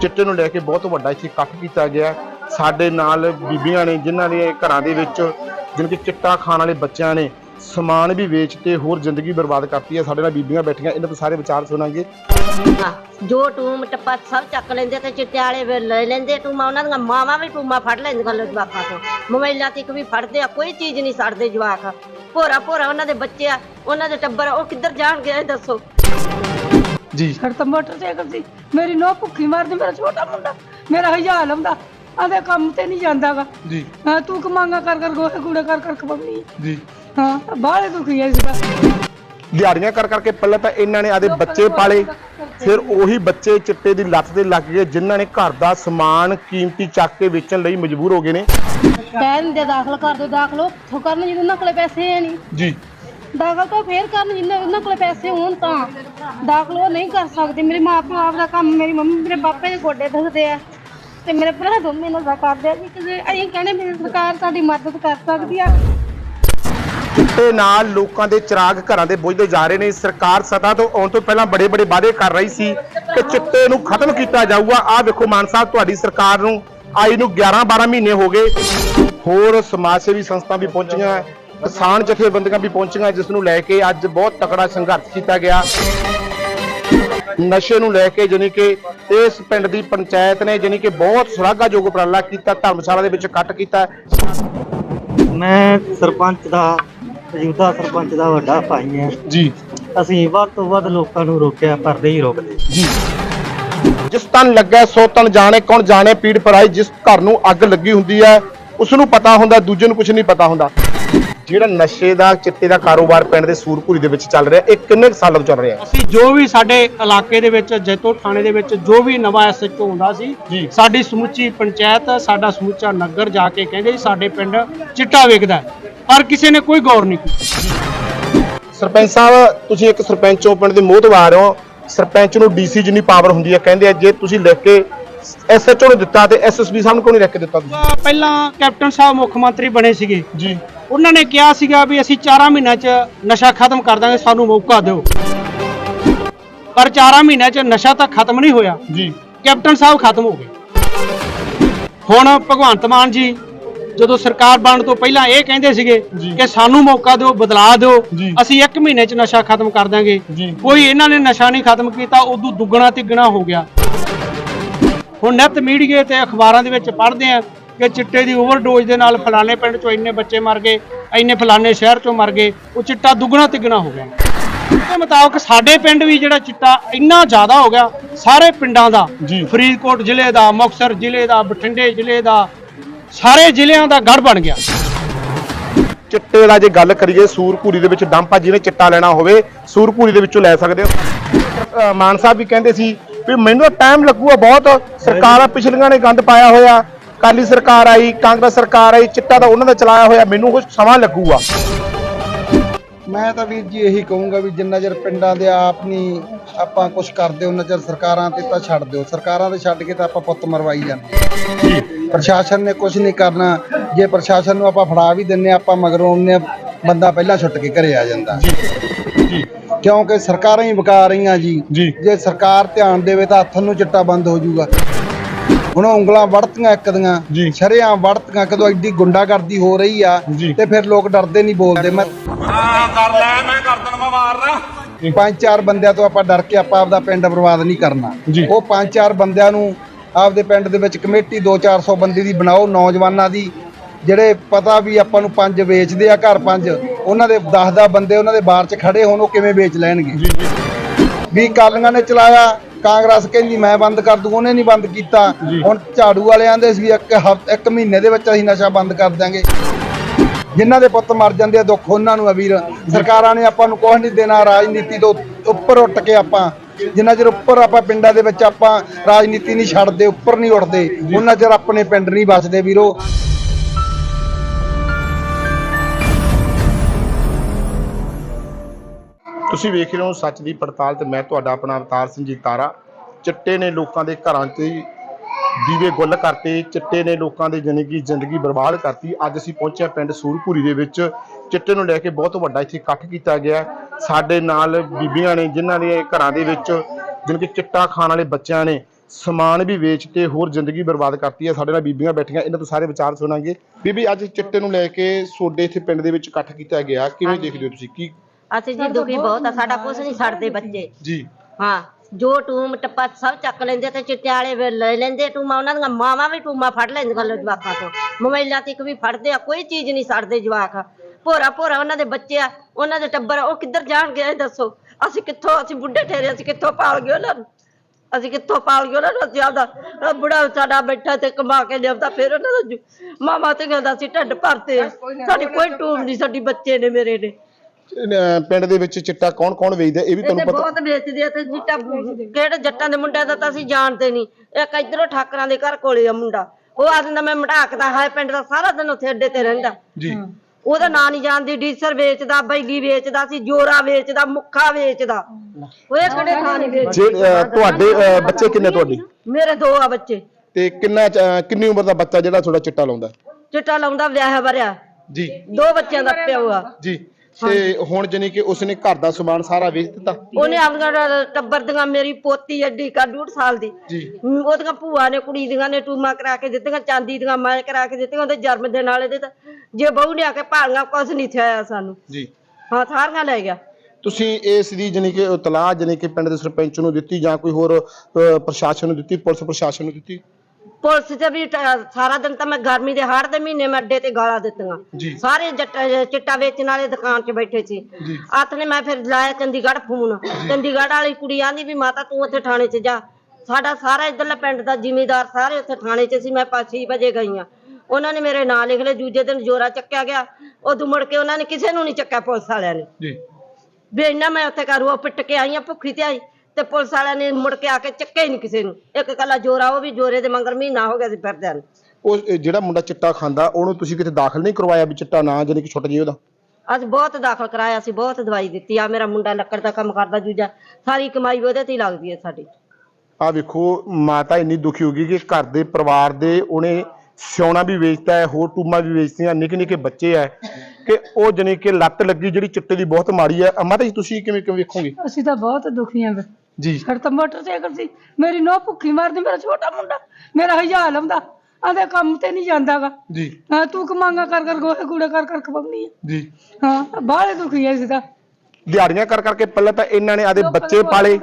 ਚਿੱਟੇ ਨੂੰ ਲੈ ਕੇ ਬਹੁਤ ਵੱਡਾ ਇੱਥੇ ਇਕੱਠ ਕੀਤਾ ਗਿਆ। ਸਾਡੇ ਨਾਲ ਬੀਬੀਆਂ ਨੇ ਜਿਨ੍ਹਾਂ ਦੇ ਘਰਾਂ ਦੇ ਵਿੱਚ ਜਿਨ੍ਹਾਂ ਕਿ ਚਿੱਟਾ ਖਾਣ ਵਾਲੇ ਬੱਚਿਆਂ ਨੇ ਸਮਾਨ ਵੀ ਵੇਚ ਤੇ ਹੋਰ ਜ਼ਿੰਦਗੀ ਬਰਬਾਦ ਕਰਤੀ ਹੈ। ਸਾਡੇ ਨਾਲ ਬੀਬੀਆਂ ਬੈਠੀਆਂ ਇਹਨਾਂ ਤੋਂ ਸਾਰੇ ਵਿਚਾਰ ਸੁਣਾਂਗੇ। ਜੋ ਟੂਮ ਟੱਪਾ ਸਭ ਚੱਕ ਲੈਂਦੇ ਤੇ ਚਿੱਟੇ ਵਾਲੇ ਲੈ ਲੈਂਦੇ। ਟੂਮਾ ਉਹਨਾਂ ਦੀਆਂ ਮਾਵਾਂ ਵੀ ਟੂਮਾ ਫੜ ਲੈਂਦੀਆਂ ਲੈ ਜਵਾਕਾਂ ਤੋਂ। ਮੋਬਾਈਲਾਂ ਤੱਕ ਵੀ ਫੜਦੇ ਆ ਕੋਈ ਚੀਜ਼ ਨਹੀਂ ਛੱਡਦੇ ਜਵਾਕ। ਭੋਰਾ ਭੋਰਾ ਉਹਨਾਂ ਦੇ ਬੱਚੇ ਆ ਉਹਨਾਂ ਦੇ ਟੱਬਰ ਆ, ਉਹ ਕਿੱਧਰ ਜਾਣਗੇ ਇਹ ਦੱਸੋ? ਜੀ। ਫਿਰ ਤਾਂ ਮੋਟਰਸਾਈਕਲ ਸੀ। ਮੇਰੀ ਨੋ ਭੁੱਖੀ ਮਾਰਦੀ ਮੇਰਾ ਛੋਟਾ ਮੁੰਡਾ ਮੇਰਾ ਹਜ਼ਾਰ ਆਉਂਦਾ ਆਦੇ ਕੰਮ ਤੇ ਨਹੀਂ ਜਾਂਦਾਗਾ। ਜੀ। ਹਾਂ ਤੂੰ ਕਮਾਂਗਾ ਕਰ ਕਰ ਗੋਹੇ ਕੂੜੇ ਕਰ ਕਰ ਖਵਾਉਣੀ ਜੀ। ਹਾਂ ਬਾਹਲੇ ਦੁਖੀ ਐ ਇਸ ਦਾ। ਦਿਹਾੜੀਆਂ ਕਰ ਕਰਕੇ ਪਹਿਲਾਂ ਤਾਂ ਇਹਨਾਂ ਨੇ ਆਦੇ ਬੱਚੇ ਪਾਲੇ ਫਿਰ ਉਹੀ ਬੱਚੇ ਚਿੱਟੇ ਦੀ ਲੱਤ ਤੇ ਲੱਗ ਗਏ ਜਿਨ੍ਹਾਂ ਨੇ ਘਰ ਦਾ ਸਮਾਨ ਕੀਮਤੀ ਚੱਕ ਕੇ ਵੇਚਣ ਲਈ ਮਜਬੂਰ ਹੋ ਗਏ ਨੇ। ਕਹਿਣ ਦੇ ਦਾਖਲ ਕਰ ਦੋ ਦਾਖਲ ਉੱਥੋਂ ਕਰਨ ਜਿਹਨਾਂ ਉਹਨਾਂ ਕੋਲੇ ਪੈਸੇ ਹੈ ਨਹੀਂ। ਜੀ। ਦਾਖਲ ਤਾਂ ਫੇਰ ਕਰਨ, ਜਿੰਨਾ ਉਹਨਾਂ ਕੋਲੇ ਪੈਸੇ ਹੋਣ ਤਾਂ ਦਾਖਲ ਉਹ ਨਹੀਂ ਕਰ ਸਕਦੇ। ਮੇਰੇ ਮਾਂ ਆਪ ਦਾ ਕੰਮ, ਮੇਰੀ ਮੰਮੀ ਮੇਰੇ ਪਾਪੇ ਦੇ ਗੋਡੇ ਦੁਖਦੇ ਆ ਤੇ ਮੇਰੇ ਭਰਾ ਦੋਵੇਂ ਨਜ਼ਰ ਕਰਦੇ ਆ। ਜੀ ਕਿਸੇ ਅਸੀਂ ਕਹਿੰਦੇ ਵੀ ਸਰਕਾਰ ਸਾਡੀ ਮਦਦ ਕਰ ਸਕਦੀ ਆ। ਚਿੱਟੇ ਨਾਲ ਲੋਕਾਂ ਦੇ ਚਿਰਾਗ ਘਰਾਂ ਦੇ ਬੁਝਦੇ ਜਾ ਰਹੇ ਨੇ। ਸਰਕਾਰ ਸਤਾ ਤੋਂ ਆਉਣ ਤੋਂ ਪਹਿਲਾਂ ਬੜੇ ਬੜੇ ਵਾਅਦੇ ਕਰ ਰਹੀ ਸੀ ਕਿ ਚਿੱਟੇ ਨੂੰ ਖਤਮ ਕੀਤਾ ਜਾਊਗਾ। ਆਹ ਵੇਖੋ ਮਾਨ ਸਾਹਿਬ, ਤੁਹਾਡੀ ਸਰਕਾਰ ਨੂੰ ਆਈ ਨੂੰ 11 12 ਮਹੀਨੇ ਹੋ ਗਏ। ਹੋਰ ਸਮਾਜ ਸੇਵੀ ਸੰਸਥਾ ਵੀ ਪਹੁੰਚੀਆਂ। ਕਿਸਾਨ ਜਥੇਬੰਦੀਆਂ ਵੀ ਪਹੁੰਚੀਆਂ ਜਿਸ ਨੂੰ ਲੈ ਕੇ ਅੱਜ ਬਹੁਤ ਤਕੜਾ ਸੰਘਰਸ਼ ਕੀਤਾ ਗਿਆ। ਨਸ਼ੇ ਨੂੰ ਲੈ ਕੇ ਜਾਣੀ ਕਿ ਇਸ ਪਿੰਡ ਦੀ ਪੰਚਾਇਤ ਨੇ ਜਾਣੀ ਕਿ ਬਹੁਤ ਸ਼ਲਾਘਾਯੋਗ ਉਪਰਾਲਾ ਕੀਤਾ ਧਰਮਸ਼ਾਲਾ ਦੇ ਵਿੱਚ ਇਕੱਠ ਕੀਤਾ। ਮੈਂ ਸਰਪੰਚ ਦਾ ਮੌਜੂਦਾ ਸਰਪੰਚ ਦਾ ਵੱਡਾ ਭਾਈ ਹਾਂ। ਜੀ। ਅਸੀਂ ਵੱਧ ਤੋਂ ਵੱਧ ਲੋਕਾਂ ਨੂੰ ਰੋਕਿਆ ਪਰ ਨਹੀਂ ਰੋਕਦੇ। ਜੀ। ਜਿਸ ਤਨ ਲੱਗਾ ਸੋ ਤਨ ਜਾਣੇ ਕੌਣ ਜਾਣੇ ਪੀੜ ਪਰਾਈ ਜਿਸ ਘਰ ਨੂੰ ਅੱਗ ਲੱਗੀ ਹੁੰਦੀ ਹੈ ਉਸ ਨੂੰ ਪਤਾ ਹੁੰਦਾ ਦੂਜੇ ਨੂੰ ਕੁਝ ਨਹੀਂ ਪਤਾ ਹੁੰਦਾ। ਜਿਹੜਾ ਨਸ਼ੇ ਦਾ ਚਿੱਟੇ ਦਾ ਕਾਰੋਬਾਰ ਪਿੰਡ ਦੇ ਸੂਰਪੁਰੀ ਦੇ ਵਿੱਚ ਚੱਲ ਰਿਹਾ ਇਹ ਕਿੰਨੇ ਸਾਲਾਂ ਤੋਂ ਚੱਲ ਰਿਹਾ ਅਸੀਂ ਜੋ ਵੀ ਸਾਡੇ ਇਲਾਕੇ ਦੇ ਵਿੱਚ ਜੈਤੋ ਥਾਣੇ ਦੇ ਵਿੱਚ ਜੋ ਵੀ ਨਵਾਂ ਐਸਐਚਓ ਹੁੰਦਾ ਸੀ। ਸਾਡੀ ਸਮੁੱਚੀ ਪੰਚਾਇਤ ਸਾਡਾ ਸਮੁੱਚਾ ਨਗਰ ਜਾ ਕੇ ਕਹਿੰਦੇ ਸਾਡੇ ਪਿੰਡ ਚਿੱਟਾ ਵੇਚਦਾ ਹੈ। ਪਰ ਕਿਸੇ ਨੇ ਕੋਈ ਗੌਰ ਨਹੀਂ ਕੀਤੀ ਸਰਪੰਚ ਸਾਹਿਬ ਤੁਸੀਂ ਇੱਕ ਸਰਪੰਚ ਹੋ ਪਿੰਡ ਦੇ ਮੋਹਤਵਾਰ ਹੋ ਸਰਪੰਚ ਨੂੰ ਡੀਸੀ ਜਿੰਨੀ ਪਾਵਰ ਹੁੰਦੀ ਹੈ ਕਹਿੰਦੇ ਆ ਜੇ ਤੁਸੀਂ ਲਿਖ ਕੇ ਐਸਐਚਓ ਨੂੰ ਦਿੱਤਾ ਤੇ ਐਸਐਸਪੀ ਸਾਹਿਬ ਨੂੰ ਕਿਉਂ ਨਹੀਂ ਲਿਖ ਕੇ ਦਿੱਤਾ ਤੁਸੀਂ ਪਹਿਲਾਂ ਕੈਪਟਨ ਸਾਹਿਬ ਮੁੱਖ ਮੰਤਰੀ ਬਣੇ ਸੀਗੇ ਜੀ ਉਹਨਾਂ ਨੇ ਕਿਹਾ ਸੀਗਾ ਵੀ ਅਸੀਂ 4 ਮਹੀਨਿਆਂ 'ਚ ਨਸ਼ਾ ਖਤਮ ਕਰ ਦਾਂਗੇ ਸਾਨੂੰ ਮੌਕਾ ਦਿਓ ਪਰ 4 ਮਹੀਨਿਆਂ 'ਚ ਨਸ਼ਾ ਤਾਂ ਖਤਮ ਨਹੀਂ ਹੋਇਆ ਜੀ ਕੈਪਟਨ ਸਾਹਿਬ ਖਤਮ ਹੋ ਗਏ ਹੁਣ ਭਗਵੰਤ ਮਾਨ ਜੀ ਜਦੋਂ ਸਰਕਾਰ ਬਣਨ ਤੋਂ ਪਹਿਲਾਂ ਇਹ ਕਹਿੰਦੇ ਸੀਗੇ। ਕਿ ਸਾਨੂੰ ਮੌਕਾ ਦਿਓ ਬਦਲਾ ਦਿਓ। ਅਸੀਂ 1 ਮਹੀਨੇ 'ਚ ਨਸ਼ਾ ਖਤਮ ਕਰ ਦਾਂਗੇ। ਕੋਈ ਇਹਨਾਂ ਨੇ ਨਸ਼ਾ ਨਹੀਂ ਖਤਮ ਕੀਤਾ ਉਦੋਂ ਦੁੱਗਣਾ ਤਿੱਗਣਾ ਹੋ ਗਿਆ ਹੁਣ ਨਿਤ ਮੀਡੀਏ ਤੇ ਅਖਬਾਰਾਂ ਦੇ ਵਿੱਚ ਪੜ੍ਹਦੇ ਆ ਕਿ ਚਿੱਟੇ ਦੀ ਓਵਰਡੋਜ਼ ਦੇ ਨਾਲ ਫਲਾਣੇ ਪਿੰਡ 'ਚੋਂ ਇੰਨੇ ਬੱਚੇ ਮਰ ਗਏ ਇੰਨੇ ਫਲਾਣੇ ਸ਼ਹਿਰ 'ਚੋਂ ਮਰ ਗਏ ਉਹ ਚਿੱਟਾ ਦੁੱਗਣਾ ਤਿੱਗਣਾ ਹੋ ਗਿਆ। ਉਹਦੇ ਮੁਤਾਬਕ ਸਾਡੇ ਪਿੰਡ ਵੀ ਜਿਹੜਾ ਚਿੱਟਾ ਇੰਨਾ ਜ਼ਿਆਦਾ ਹੋ ਗਿਆ ਸਾਰੇ ਪਿੰਡਾਂ ਦਾ ਜੀ। ਫਰੀਦਕੋਟ ਜ਼ਿਲ੍ਹੇ ਦਾ ਮੁਕਤਸਰ ਜ਼ਿਲ੍ਹੇ ਦਾ ਬਠਿੰਡੇ ਜ਼ਿਲ੍ਹੇ ਦਾ ਸਾਰੇ ਜ਼ਿਲ੍ਹਿਆਂ ਦਾ ਗੜ ਬਣ ਗਿਆ। ਚਿੱਟੇ ਦਾ ਜੇ ਗੱਲ ਕਰੀਏ ਸੂਰਪੁਰੀ ਦੇ ਵਿੱਚ ਡੰਪਾ ਜਿਹਨੇ ਚਿੱਟਾ ਲੈਣਾ ਹੋਵੇ ਸੂਰਪੁਰੀ ਦੇ ਵਿੱਚੋਂ ਲੈ ਸਕਦੇ ਹੋ। ਮਾਨ ਸਾਹਿਬ ਵੀ ਕਹਿੰਦੇ ਸੀ ਵੀ ਮੈਨੂੰ ਟਾਈਮ ਲੱਗੂਗਾ ਬਹੁਤ। ਸਰਕਾਰਾਂ ਪਿਛਲੀਆਂ ਨੇ ਗੰਦ ਪਾਇਆ ਹੋਇਆ। ਕਾਲੀ ਸਰਕਾਰ ਆਈ ਕਾਂਗਰਸ ਸਰਕਾਰ ਆਈ ਚਿੱਟਾ ਤਾਂ ਉਹਨਾਂ ਦਾ ਚਲਾਇਆ ਹੋਇਆ ਮੈਨੂੰ ਕੁਝ ਸਮਾਂ ਲੱਗੂਗਾ। ਮੈਂ ਤਾਂ ਵੀਰ ਜੀ ਇਹੀ ਕਹੂੰਗਾ ਵੀ ਜਿੰਨਾ ਚਿਰ ਪਿੰਡਾਂ ਦੇ ਆਪ ਨਹੀਂ ਆਪਾਂ ਕੁਝ ਕਰਦੇ ਉਹਨਾਂ ਚਿਰ ਸਰਕਾਰਾਂ ਤੇ ਤਾਂ ਛੱਡ ਦਿਓ। ਸਰਕਾਰਾਂ ਤੇ ਛੱਡ ਕੇ ਤਾਂ ਆਪਾਂ ਪੁੱਤ ਮਰਵਾਈ ਜਾਂਦੇ ਪ੍ਰਸ਼ਾਸਨ ਨੇ ਕੁਝ ਨਹੀਂ ਕਰਨਾ। ਜੇ ਪ੍ਰਸ਼ਾਸਨ ਨੂੰ ਆਪਾਂ ਫੜਾ ਵੀ ਦਿੰਨੇ ਆਪਾਂ ਮਗਰੋਂ ਉਹਨੇ ਬੰਦਾ ਪਹਿਲਾਂ ਛੁੱਟ ਕੇ ਘਰੇ ਆ ਜਾਂਦਾ। ਕਿਉਂਕਿ ਸਰਕਾਰਾਂ ਹੀ ਵਿਕਾ ਰਹੀਆਂ ਜੀ। ਜੀ। ਜੇ ਸਰਕਾਰ ਧਿਆਨ ਦੇਵੇ ਤਾਂ ਹੱਥ ਨੂੰ ਚਿੱਟਾ ਬੰਦ ਹੋ ਜਾਊਗਾ। ਹੁਣ ਉਂਗਲਾਂ ਵੜਤੀਆਂ ਇੱਕ ਦੀਆਂ ਜੀ। ਸ਼ਰੇਆਮ ਵੜਤੀਆਂ ਕਦੋਂ ਐਡੀ ਗੁੰਡਾਗਰਦੀ ਹੋ ਰਹੀ ਆ ਜੀ। ਤੇ ਫਿਰ ਲੋਕ ਡਰਦੇ ਨਹੀਂ ਬੋਲਦੇ ਮੈਂ ਕਰ ਲੈ ਮੈਂ ਕਰ ਦੇਣਾ ਮੈਂ ਮਾਰਨਾ ਪੰਜ ਚਾਰ ਬੰਦਿਆਂ ਤੋਂ ਆਪਾਂ ਡਰ ਕੇ ਆਪਾਂ ਆਪਦਾ ਪਿੰਡ ਬਰਬਾਦ ਨਹੀਂ ਕਰਨਾ ਜੀ। ਉਹ ਪੰਜ ਚਾਰ ਬੰਦਿਆਂ ਨੂੰ ਆਪਦੇ ਪਿੰਡ ਦੇ ਵਿੱਚ ਕਮੇਟੀ 2-400 ਬੰਦੇ ਦੀ ਬਣਾਓ ਨੌਜਵਾਨਾਂ ਦੀ ਜਿਹੜੇ ਪਤਾ ਵੀ ਆਪਾਂ ਨੂੰ ਪੰਜ ਵੇਚਦੇ ਆ ਘਰ ਪੰਜ ਉਹਨਾਂ ਦੇ 10-10 ਬੰਦੇ ਉਹਨਾਂ ਦੇ ਬਾਰ 'ਚ ਖੜੇ ਹੋਣ ਉਹ ਕਿਵੇਂ ਵੇਚ ਲੈਣਗੇ ਵੀ ਕਾਲੀਆਂ ਨੇ ਚਲਾਇਆ ਕਾਂਗਰਸ ਕਹਿੰਦੀ ਮੈਂ ਬੰਦ ਕਰ ਦੂੰ ਉਹਨੇ ਨਹੀਂ ਬੰਦ ਕੀਤਾ। ਹੁਣ ਝਾੜੂ ਵਾਲੇ ਆਂਦੇ ਸੀ ਇੱਕ ਹਫ਼- ਇੱਕ ਮਹੀਨੇ ਦੇ ਵਿੱਚ ਅਸੀਂ ਨਸ਼ਾ ਬੰਦ ਕਰ ਦਾਂਗੇ ਜਿਨ੍ਹਾਂ ਦੇ ਪੁੱਤ ਮਰ ਜਾਂਦੇ ਆ ਦੁੱਖ ਉਹਨਾਂ ਨੂੰ ਆ ਵੀਰ। ਸਰਕਾਰਾਂ ਨੇ ਆਪਾਂ ਨੂੰ ਕੁਝ ਨਹੀਂ ਦੇਣਾ ਰਾਜਨੀਤੀ ਤੋਂ ਉੱਪਰ ਉੱਠ ਕੇ ਆਪਾਂ। ਜਿੰਨਾ ਚਿਰ ਉੱਪਰ ਆਪਾਂ ਪਿੰਡਾਂ ਦੇ ਵਿੱਚ ਆਪਾਂ ਰਾਜਨੀਤੀ ਨਹੀਂ ਛੱਡਦੇ ਉੱਪਰ ਨਹੀਂ ਉੱਠਦੇ ਉਹਨਾਂ ਚਿਰ ਆਪਣੇ ਪਿੰਡ ਨਹੀਂ ਬਚਦੇ ਵੀਰੋ। ਤੁਸੀਂ ਵੇਖ ਰਹੇ ਹੋ ਸੱਚ ਦੀ ਪੜਤਾਲ ਤੇ ਮੈਂ ਤੁਹਾਡਾ ਆਪਣਾ ਅਵਤਾਰ ਸਿੰਘ ਜੀ ਤਾਰਾ। ਚਿੱਟੇ ਨੇ ਲੋਕਾਂ ਦੇ ਘਰਾਂ 'ਚ ਦੀਵੇ ਗੁੱਲ ਕਰਤੇ ਚਿੱਟੇ ਨੇ ਲੋਕਾਂ ਦੀ ਜ਼ਿੰਦਗੀ ਜ਼ਿੰਦਗੀ ਬਰਬਾਦ ਕਰਤੀ। ਅੱਜ ਅਸੀਂ ਪਹੁੰਚੇ ਹਾਂ ਪਿੰਡ ਸੂਰਪੁਰੀ ਦੇ ਵਿੱਚ। ਚਿੱਟੇ ਨੂੰ ਲੈ ਕੇ ਬਹੁਤ ਵੱਡਾ ਇੱਥੇ ਇਕੱਠ ਕੀਤਾ ਗਿਆ ਸਾਡੇ ਨਾਲ ਬੀਬੀਆਂ ਨੇ ਜਿਨ੍ਹਾਂ ਦੇ ਘਰਾਂ ਦੇ ਵਿੱਚ ਜਿਨ੍ਹਾਂ ਕਿ ਚਿੱਟਾ ਖਾਣ ਵਾਲੇ ਬੱਚਿਆਂ ਨੇ ਸਮਾਨ ਵੀ ਵੇਚ ਤੇ ਹੋਰ ਜ਼ਿੰਦਗੀ ਬਰਬਾਦ ਕਰਤੀ ਹੈ। ਸਾਡੇ ਨਾਲ ਬੀਬੀਆਂ ਬੈਠੀਆਂ ਇਹਨਾਂ ਤੋਂ ਸਾਰੇ ਵਿਚਾਰ ਸੁਣਾਂਗੇ। ਬੀਬੀ ਅੱਜ ਚਿੱਟੇ ਨੂੰ ਲੈ ਕੇ ਸੋਡੇ ਇੱਥੇ ਪਿੰਡ ਦੇ ਵਿੱਚ ਇਕੱਠ ਕੀਤਾ ਗਿਆ। ਕਿਵੇਂ ਦੇਖਦੇ ਹੋ ਤੁਸੀਂ? ਕੀ ਅਸੀਂ ਜੀ ਦੁਖੀ ਬਹੁਤ ਆ ਸਾਡਾ ਕੁਝ ਨਹੀਂ ਛੱਡਦੇ ਬੱਚੇ। ਜੀ। ਹਾਂ ਜੋ ਟੂਮ ਟੱਪਾ ਸਭ ਚੱਕ ਲੈਂਦੇ ਤੇ ਚਿੱਟੇ ਵਾਲੇ ਵੀ ਲੈ ਲੈਂਦੇ ਟੂਮਾ ਉਹਨਾਂ ਦੀਆਂ ਮਾਵਾਂ ਵੀ ਟੂਮਾ ਫੜ ਲੈਂਦੇ ਗੱਲ ਜਵਾਕਾਂ ਤੋਂ। ਮੋਬਾਈਲਾਂ ਤੱਕ ਵੀ ਫੜਦੇ ਆ ਕੋਈ ਚੀਜ਼ ਨਹੀਂ ਛੱਡਦੇ ਜਵਾਕ। ਭੋਰਾ ਭੋਰਾ ਉਹਨਾਂ ਦੇ ਬੱਚੇ ਆ ਉਹਨਾਂ ਦੇ ਟੱਬਰ ਆ, ਉਹ ਕਿੱਧਰ ਜਾਣਗੇ ਇਹ ਦੱਸੋ? ਅਸੀਂ ਕਿੱਥੋਂ ਅਸੀਂ ਬੁੱਢੇ ਠਹਿਰੇ ਅਸੀਂ ਕਿੱਥੋਂ ਪਾਲ ਗਏ ਉਹਨਾਂ ਨੂੰ? ਅਸੀਂ ਕਿੱਥੋਂ ਪਾਲ ਗਏ ਉਹਨਾਂ ਨੂੰ? ਅਸੀਂ ਆਪਦਾ ਅਹ ਬੁੜਾ ਸਾਡਾ ਬੈਠਾ ਤੇ ਕਮਾ ਕੇ ਲਿਆਉਂਦਾ ਫਿਰ ਉਹਨਾਂ ਦਾ ਮਾਮਾ ਤੇ ਕਹਿੰਦਾ ਸੀ ਢੱਡ ਭਰਤੇ ਆ। ਸਾਡੀ ਕੋਈ ਟੂਮ ਨਹੀਂ ਸਾਡੀ ਬੱਚੇ ਨੇ ਮੇਰੇ ਨੇ। ਅਹ ਪਿੰਡ ਦੇ ਵਿੱਚ ਚਿੱਟਾ ਕੌਣ ਕੌਣ ਵੇਚਦਾ ਇਹ ਵੀ ਤੁਹਾਨੂੰ ਪਤਾ। ਬਹੁਤ ਵੇਚਦੇ ਆ ਤੇ ਜਿੱਟਾ ਕਿਹੜੇ ਜੱਟਾਂ ਦੇ ਮੁੰਡਿਆਂ ਦਾ ਤਾਂ ਅਸੀਂ ਜਾਣਦੇ ਨਹੀਂ। ਇੱਕ ਇਧਰੋਂ ਠਾਕਰਾਂ ਦੇ ਘਰ ਕੋਲੇ ਆ ਮੁੰਡਾ। ਉਹ ਆ ਦਿੰਦਾ ਮੈਂ ਮਢਾਕਦਾ ਹੈ ਪਿੰਡ ਦਾ ਸਾਰਾ ਦਿਨ ਉੱਥੇ ਅੱਡੇ ਤੇ ਰਹਿੰਦਾ। ਜੀ। ਉਹਦਾ ਨਾਂ ਨਹੀਂ ਜਾਣਦੀ ਡੀਸਰ ਵੇਚਦਾ ਬੈਲੀ ਵੇਚਦਾ ਸੀ ਜੋਰਾ ਵੇਚਦਾ ਮੁੱਖਾ ਵੇਚਦਾ। ਉਹ ਇਹ ਕਿਹੜੇ ਥਾਂ ਨਹੀਂ ਵੇਚਦੇ? ਜੇ ਅਹ ਤੁਹਾਡੇ ਅਹ ਬੱਚੇ ਕਿੰਨੇ ਤੁਹਾਡੇ? ਮੇਰੇ ਦੋ ਆ ਬੱਚੇ। ਤੇ ਕਿੰਨਾ ਚ- ਅਹ ਕਿੰਨੀ ਉਮਰ ਦਾ ਬੱਚਾ ਜਿਹੜਾ ਤੁਹਾਡਾ ਚਿੱਟਾ ਲਾਉਂਦਾ? ਚਿੱਟਾ ਲਾਉਂਦਾ ਵਿਆਹ ਵਰਿਆ। ਜੀ। ਦੋ ਬੱਚਿਆਂ ਦਾ ਪਿਓ ਆ। ਜੀ। ਤੇ ਹੁਣ ਜਾਨੀ ਕਿ ਉਸਨੇ ਘਰ ਦਾ ਸਮਾਨ ਸਾਰਾ ਵੇਚ ਦਿੱਤਾ। ਉਹਨੇ ਆਪਣਾ ਟੱਬਰ ਦੀਆਂ ਮੇਰੀ ਪੋਤੀ ਐਡੀ ਕਾ ਡੂਢ ਸਾਲ ਦੀ। ਜੀ। ਉਹਦੀਆਂ ਭੂਆ ਨੇ ਕੁੜੀ ਦੀਆਂ ਨੇ ਟੂਮਾ ਕਰਾ ਕੇ ਦਿੱਤੀਆਂ ਚਾਂਦੀ ਦੀਆਂ ਮੈਂ ਕਰਾ ਕੇ ਦਿੱਤੀਆਂ ਉਹਦੇ ਜਨਮ ਦਿਨ ਵਾਲੇ ਦੇ ਤਾਂ ਜੇ ਬਹੂ ਨੇ ਆ ਕੇ ਭਾਲੀਆਂ ਕੁਝ ਨਹੀਂ ਥਿਆ ਸਾਨੂੰ। ਜੀ। ਹਾਂ ਸਾਰੀਆਂ ਲੈ ਗਿਆ। ਤੁਸੀਂ ਇਸ ਦੀ ਜਾਨੀ ਕਿ ਇਤਲਾਹ ਜਾਨੀ ਕਿ ਪਿੰਡ ਦੇ ਸਰਪੰਚ ਨੂੰ ਦਿੱਤੀ ਜਾਂ ਕੋਈ ਹੋਰ ਪ੍ਰਸ਼ਾਸਨ ਨੂੰ ਦਿੱਤੀ ਪੁਲਿਸ ਪ੍ਰਸ਼ਾਸਨ ਨੂੰ ਦਿੱਤੀ? ਪੁਲਿਸ ਤੇ ਵੀ ਟ- ਸਾਰਾ ਦਿਨ ਤਾਂ ਮੈਂ ਗਰਮੀ ਦੇ ਹਾੜ ਦੇ ਮਹੀਨੇ ਮੈਂ ਅੱਡੇ ਤੇ ਗਾਲਾਂ ਦਿੱਤੀਆਂ। ਜੀ। ਸਾਰੇ ਜੱਟ ਚਿੱਟਾ ਵੇਚਣ ਵਾਲੇ ਦੁਕਾਨ 'ਚ ਬੈਠੇ ਸੀ। ਜੀ। ਹੱਥ ਨੇ ਮੈਂ ਫਿਰ ਲਾਇਆ ਚੰਡੀਗੜ੍ਹ ਫੋਨ। ਚੰਡੀਗੜ੍ਹ ਵਾਲੀ ਕੁੜੀ ਆਂਦੀ ਵੀ ਮਾਤਾ ਤੂੰ ਉੱਥੇ ਥਾਣੇ 'ਚ ਜਾ। ਸਾਡਾ ਸਾਰਾ ਇਧਰਲਾ ਪਿੰਡ ਦਾ ਜ਼ਿਮੀਦਾਰ ਸਾਰੇ ਉੱਥੇ ਥਾਣੇ 'ਚ ਸੀ ਮੈਂ 5 ਵਜੇ ਗਈ ਆ। ਉਹਨਾਂ ਨੇ ਮੇਰੇ ਨਾਂ ਲਿਖ ਲਏ ਦੂਜੇ ਦਿਨ ਜੋਰਾ ਚੱਕਿਆ ਗਿਆ। ਉਦੋਂ ਮੁੜ ਕੇ ਉਹਨਾਂ ਨੇ ਕਿਸੇ ਨੂੰ ਨਹੀਂ ਚੱਕਿਆ ਪੁਲਿਸ ਵਾਲਿਆਂ ਨੇ। ਜੀ। ਵੀ ਇੰਨਾ ਮੈਂ ਉੱਥੇ ਕਰੂ ਉਹ ਪਿੱਟ ਕੇ ਆਈ ਆ ਭੁੱਖੀ ਤੇ ਆਈ। ਤੇ ਪੁਲਿਸ ਵਾਲਿਆਂ ਨੇ ਮੁੜ ਕੇ ਆ ਕੇ ਚੱਕਿਆ ਹੀ ਨਹੀਂ ਕਿਸੇ ਨੂੰ। ਇੱਕ ਕੱਲਾ ਜੋਰਾ ਉਹ ਵੀ ਜੋਰੇ ਦੇ ਮੰਗਰ ਮਹੀਨਾ ਹੋ ਗਿਆ ਸੀ ਫਿਰਦਿਆਂ ਨੂੰ। ਉਹ ਇਹ ਜਿਹੜਾ ਮੁੰਡਾ ਚਿੱਟਾ ਖਾਂਦਾ ਉਹਨੂੰ ਤੁਸੀਂ ਕਿਤੇ ਦਾਖਲ ਨਹੀਂ ਕਰਵਾਇਆ ਵੀ ਚਿੱਟਾ ਨਾ ਜਾਨੀ ਕਿ ਛੁੱਟ ਜੇ ਉਹਦਾ? ਅੱਜ ਬਹੁਤ ਦਾਖਲ ਕਰਾਇਆ ਸੀ ਬਹੁਤ ਦਵਾਈ ਦਿੱਤੀ। ਆ ਮੇਰਾ ਮੁੰਡਾ ਲੱਕੜ ਦਾ ਕੰਮ ਕਰਦਾ ਜੂਜਾ ਸਾਰੀ ਕਮਾਈ ਉਹਦੇ ਤੇ ਹੀ ਲੱਗਦੀ ਹੈ ਸਾਡੀ। ਆ ਵੇਖੋ ਮਾਤਾ ਇੰਨੀ ਦੁਖੀ ਹੋ ਗਈ ਕਿ ਘਰ ਦੇ ਪਰਿਵਾਰ ਦੇ ਉਹਨੇ ਸਿਉਣਾ ਵੀ ਵੇਚਤਾ ਹੈ ਹੋਰ ਟੂਮਾ ਵੀ ਵੇਚਤੀਆਂ ਨਿੱਕੇ ਨਿੱਕੇ ਬੱਚੇ ਹੈ। ਕਿ ਉਹ ਜਾਨੀ ਕਿ ਲੱਤ ਲੱਗੀ ਜਿਹੜੀ ਚਿੱਟੇ ਦੀ ਬਹੁਤ ਮਾੜੀ ਹੈ। ਮਾਤਾ ਜੀ ਤੁਸੀਂ ਕਿਵੇਂ ਕਿਵੇਂ ਵੇਖੋਗੇ? ਅਸੀਂ ਤਾਂ ਬਹੁਤ ਦੁਖੀ ਆਂ ਜੀ। ਫਿਰ ਤਾਂ ਮੋਟਰਸਾਈਕਲ ਸੀ। ਮੇਰੀ ਨੋ ਭੁੱਖੀ ਮਰਦੀ ਮੇਰਾ ਛੋਟਾ ਮੁੰਡਾ ਮੇਰਾ ਹਜ਼ਾਰ ਲਾਉਂਦਾ। ਆਦੇ ਕੰਮ ਤੇ ਨਹੀਂ ਜਾਂਦਾਗਾ। ਜੀ। ਹਾਂ ਤੂੰ ਕਮਾਂਗਾ ਕਰ ਕਰ ਗੋਹੇ ਕੂੜੇ ਕਰ ਕਰ ਖਵਾਉਣੀ ਆ। ਜੀ। ਹਾਂ ਬਾਹਲੇ ਦੁਖੀ ਐ ਅਸੀਂ ਤਾਂ। ਦਿਹਾੜੀਆਂ ਕਰ ਕਰਕੇ ਪਹਿਲਾਂ ਤਾਂ ਇਹਨਾਂ ਨੇ ਆਦੇ ਬੱਚੇ ਪਾਲੇ।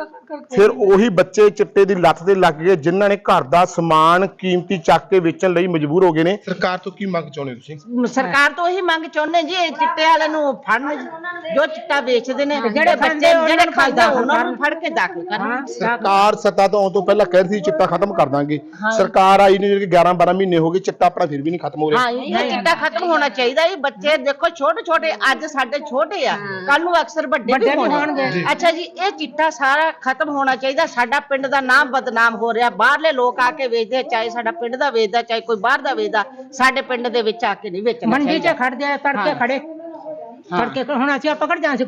ਫਿਰ ਉਹੀ ਬੱਚੇ ਚਿੱਟੇ ਦੀ ਲੱਤ ਤੇ ਲੱਗ ਗਏ ਜਿਨ੍ਹਾਂ ਨੇ ਘਰ ਦਾ ਸਮਾਨ ਕੀਮਤੀ ਚੱਕ ਕੇ ਵੇਚਣ ਲਈ ਮਜਬੂਰ ਹੋ ਗਏ ਨੇ। ਸਰਕਾਰ ਤੋਂ ਕੀ ਮੰਗ ਚਾਹੁੰਦੇ ਹੋ ਤੁਸੀਂ? ਸਰਕਾਰ ਤੋਂ ਇਹੀ ਮੰਗ ਚਾਹੁੰਦੇ ਜੀ ਇਹ ਚਿੱਟੇ ਵਾਲੇ ਨੂੰ ਫੜਨ ਜੋ ਚਿੱਟਾ ਵੇਚਦੇ ਨੇ ਜਿਹੜੇ ਬੱਚੇ ਜਿਹੜੇ ਖਾਂਦੇ ਉਹਨਾਂ ਨੂੰ ਫੜ ਕੇ ਦਾਖਲ ਕਰਨ। ਸਰਕਾਰ ਸੱਤਾ ਤੋਂ ਆਉਣ ਤੋਂ ਪਹਿਲਾਂ ਕਹਿ ਰਹੀ ਸੀ ਚਿੱਟਾ ਖਤਮ ਕਰ ਦਾਂਗੇ। ਸਰਕਾਰ ਆਈ ਨੇ ਜਿਹੜੀ 11 12 ਮਹੀਨੇ ਹੋ ਗਏ ਚਿੱਟਾ ਆਪਣਾ ਫਿਰ ਵੀ ਨਹੀਂ ਖਤਮ ਹੋ ਰਿਹਾ। ਹਾਂ ਇਹ ਚਿੱਟਾ ਖਤਮ ਹੋਣਾ ਚਾਹੀਦਾ ਇਹ ਬੱਚੇ ਦੇਖੋ ਛੋਟੇ ਛੋਟੇ ਅੱਜ ਸਾਡੇ ਛੋਟੇ ਆ ਕੱਲ ਨੂੰ ਅਕਸਰ ਵੱਡੇ ਵੀ ਹੋਣਗੇ। ਅੱਛਾ ਜੀ ਇਹ ਚਿੱਟਾ ਸਾਰਾ ਖਤਮ ਹੋਣਾ ਚਾਹੀਦਾ। ਸਾਡਾ ਪਿੰਡ ਦਾ ਨਾਮ ਬਦਨਾਮ ਹੋ ਰਿਹਾ। ਬਾਹਰਲੇ ਲੋਕ ਆ ਕੇ ਵੇਚਦੇ ਆ, ਚਾਹੇ ਸਾਡਾ ਪਿੰਡ ਦਾ ਵੇਚਦਾ ਚਾਹੇ ਕੋਈ ਬਾਹਰ ਦਾ ਵੇਚਦਾ ਸਾਡੇ ਪਿੰਡ ਦੇ ਵਿੱਚ ਆ ਕੇ ਨਹੀਂ ਵੇਚਣਾ ਮੰਡੀ 'ਚ ਚਾਹੀਦਾ। ਖੜ ਜਾਏ ਤੜਕੇ ਖੜੇ ਤੜਕੇ ਹੁਣ ਅਸੀਂ ਆਪਾਂ ਕੱਢ ਜਾਣਾ ਸੀ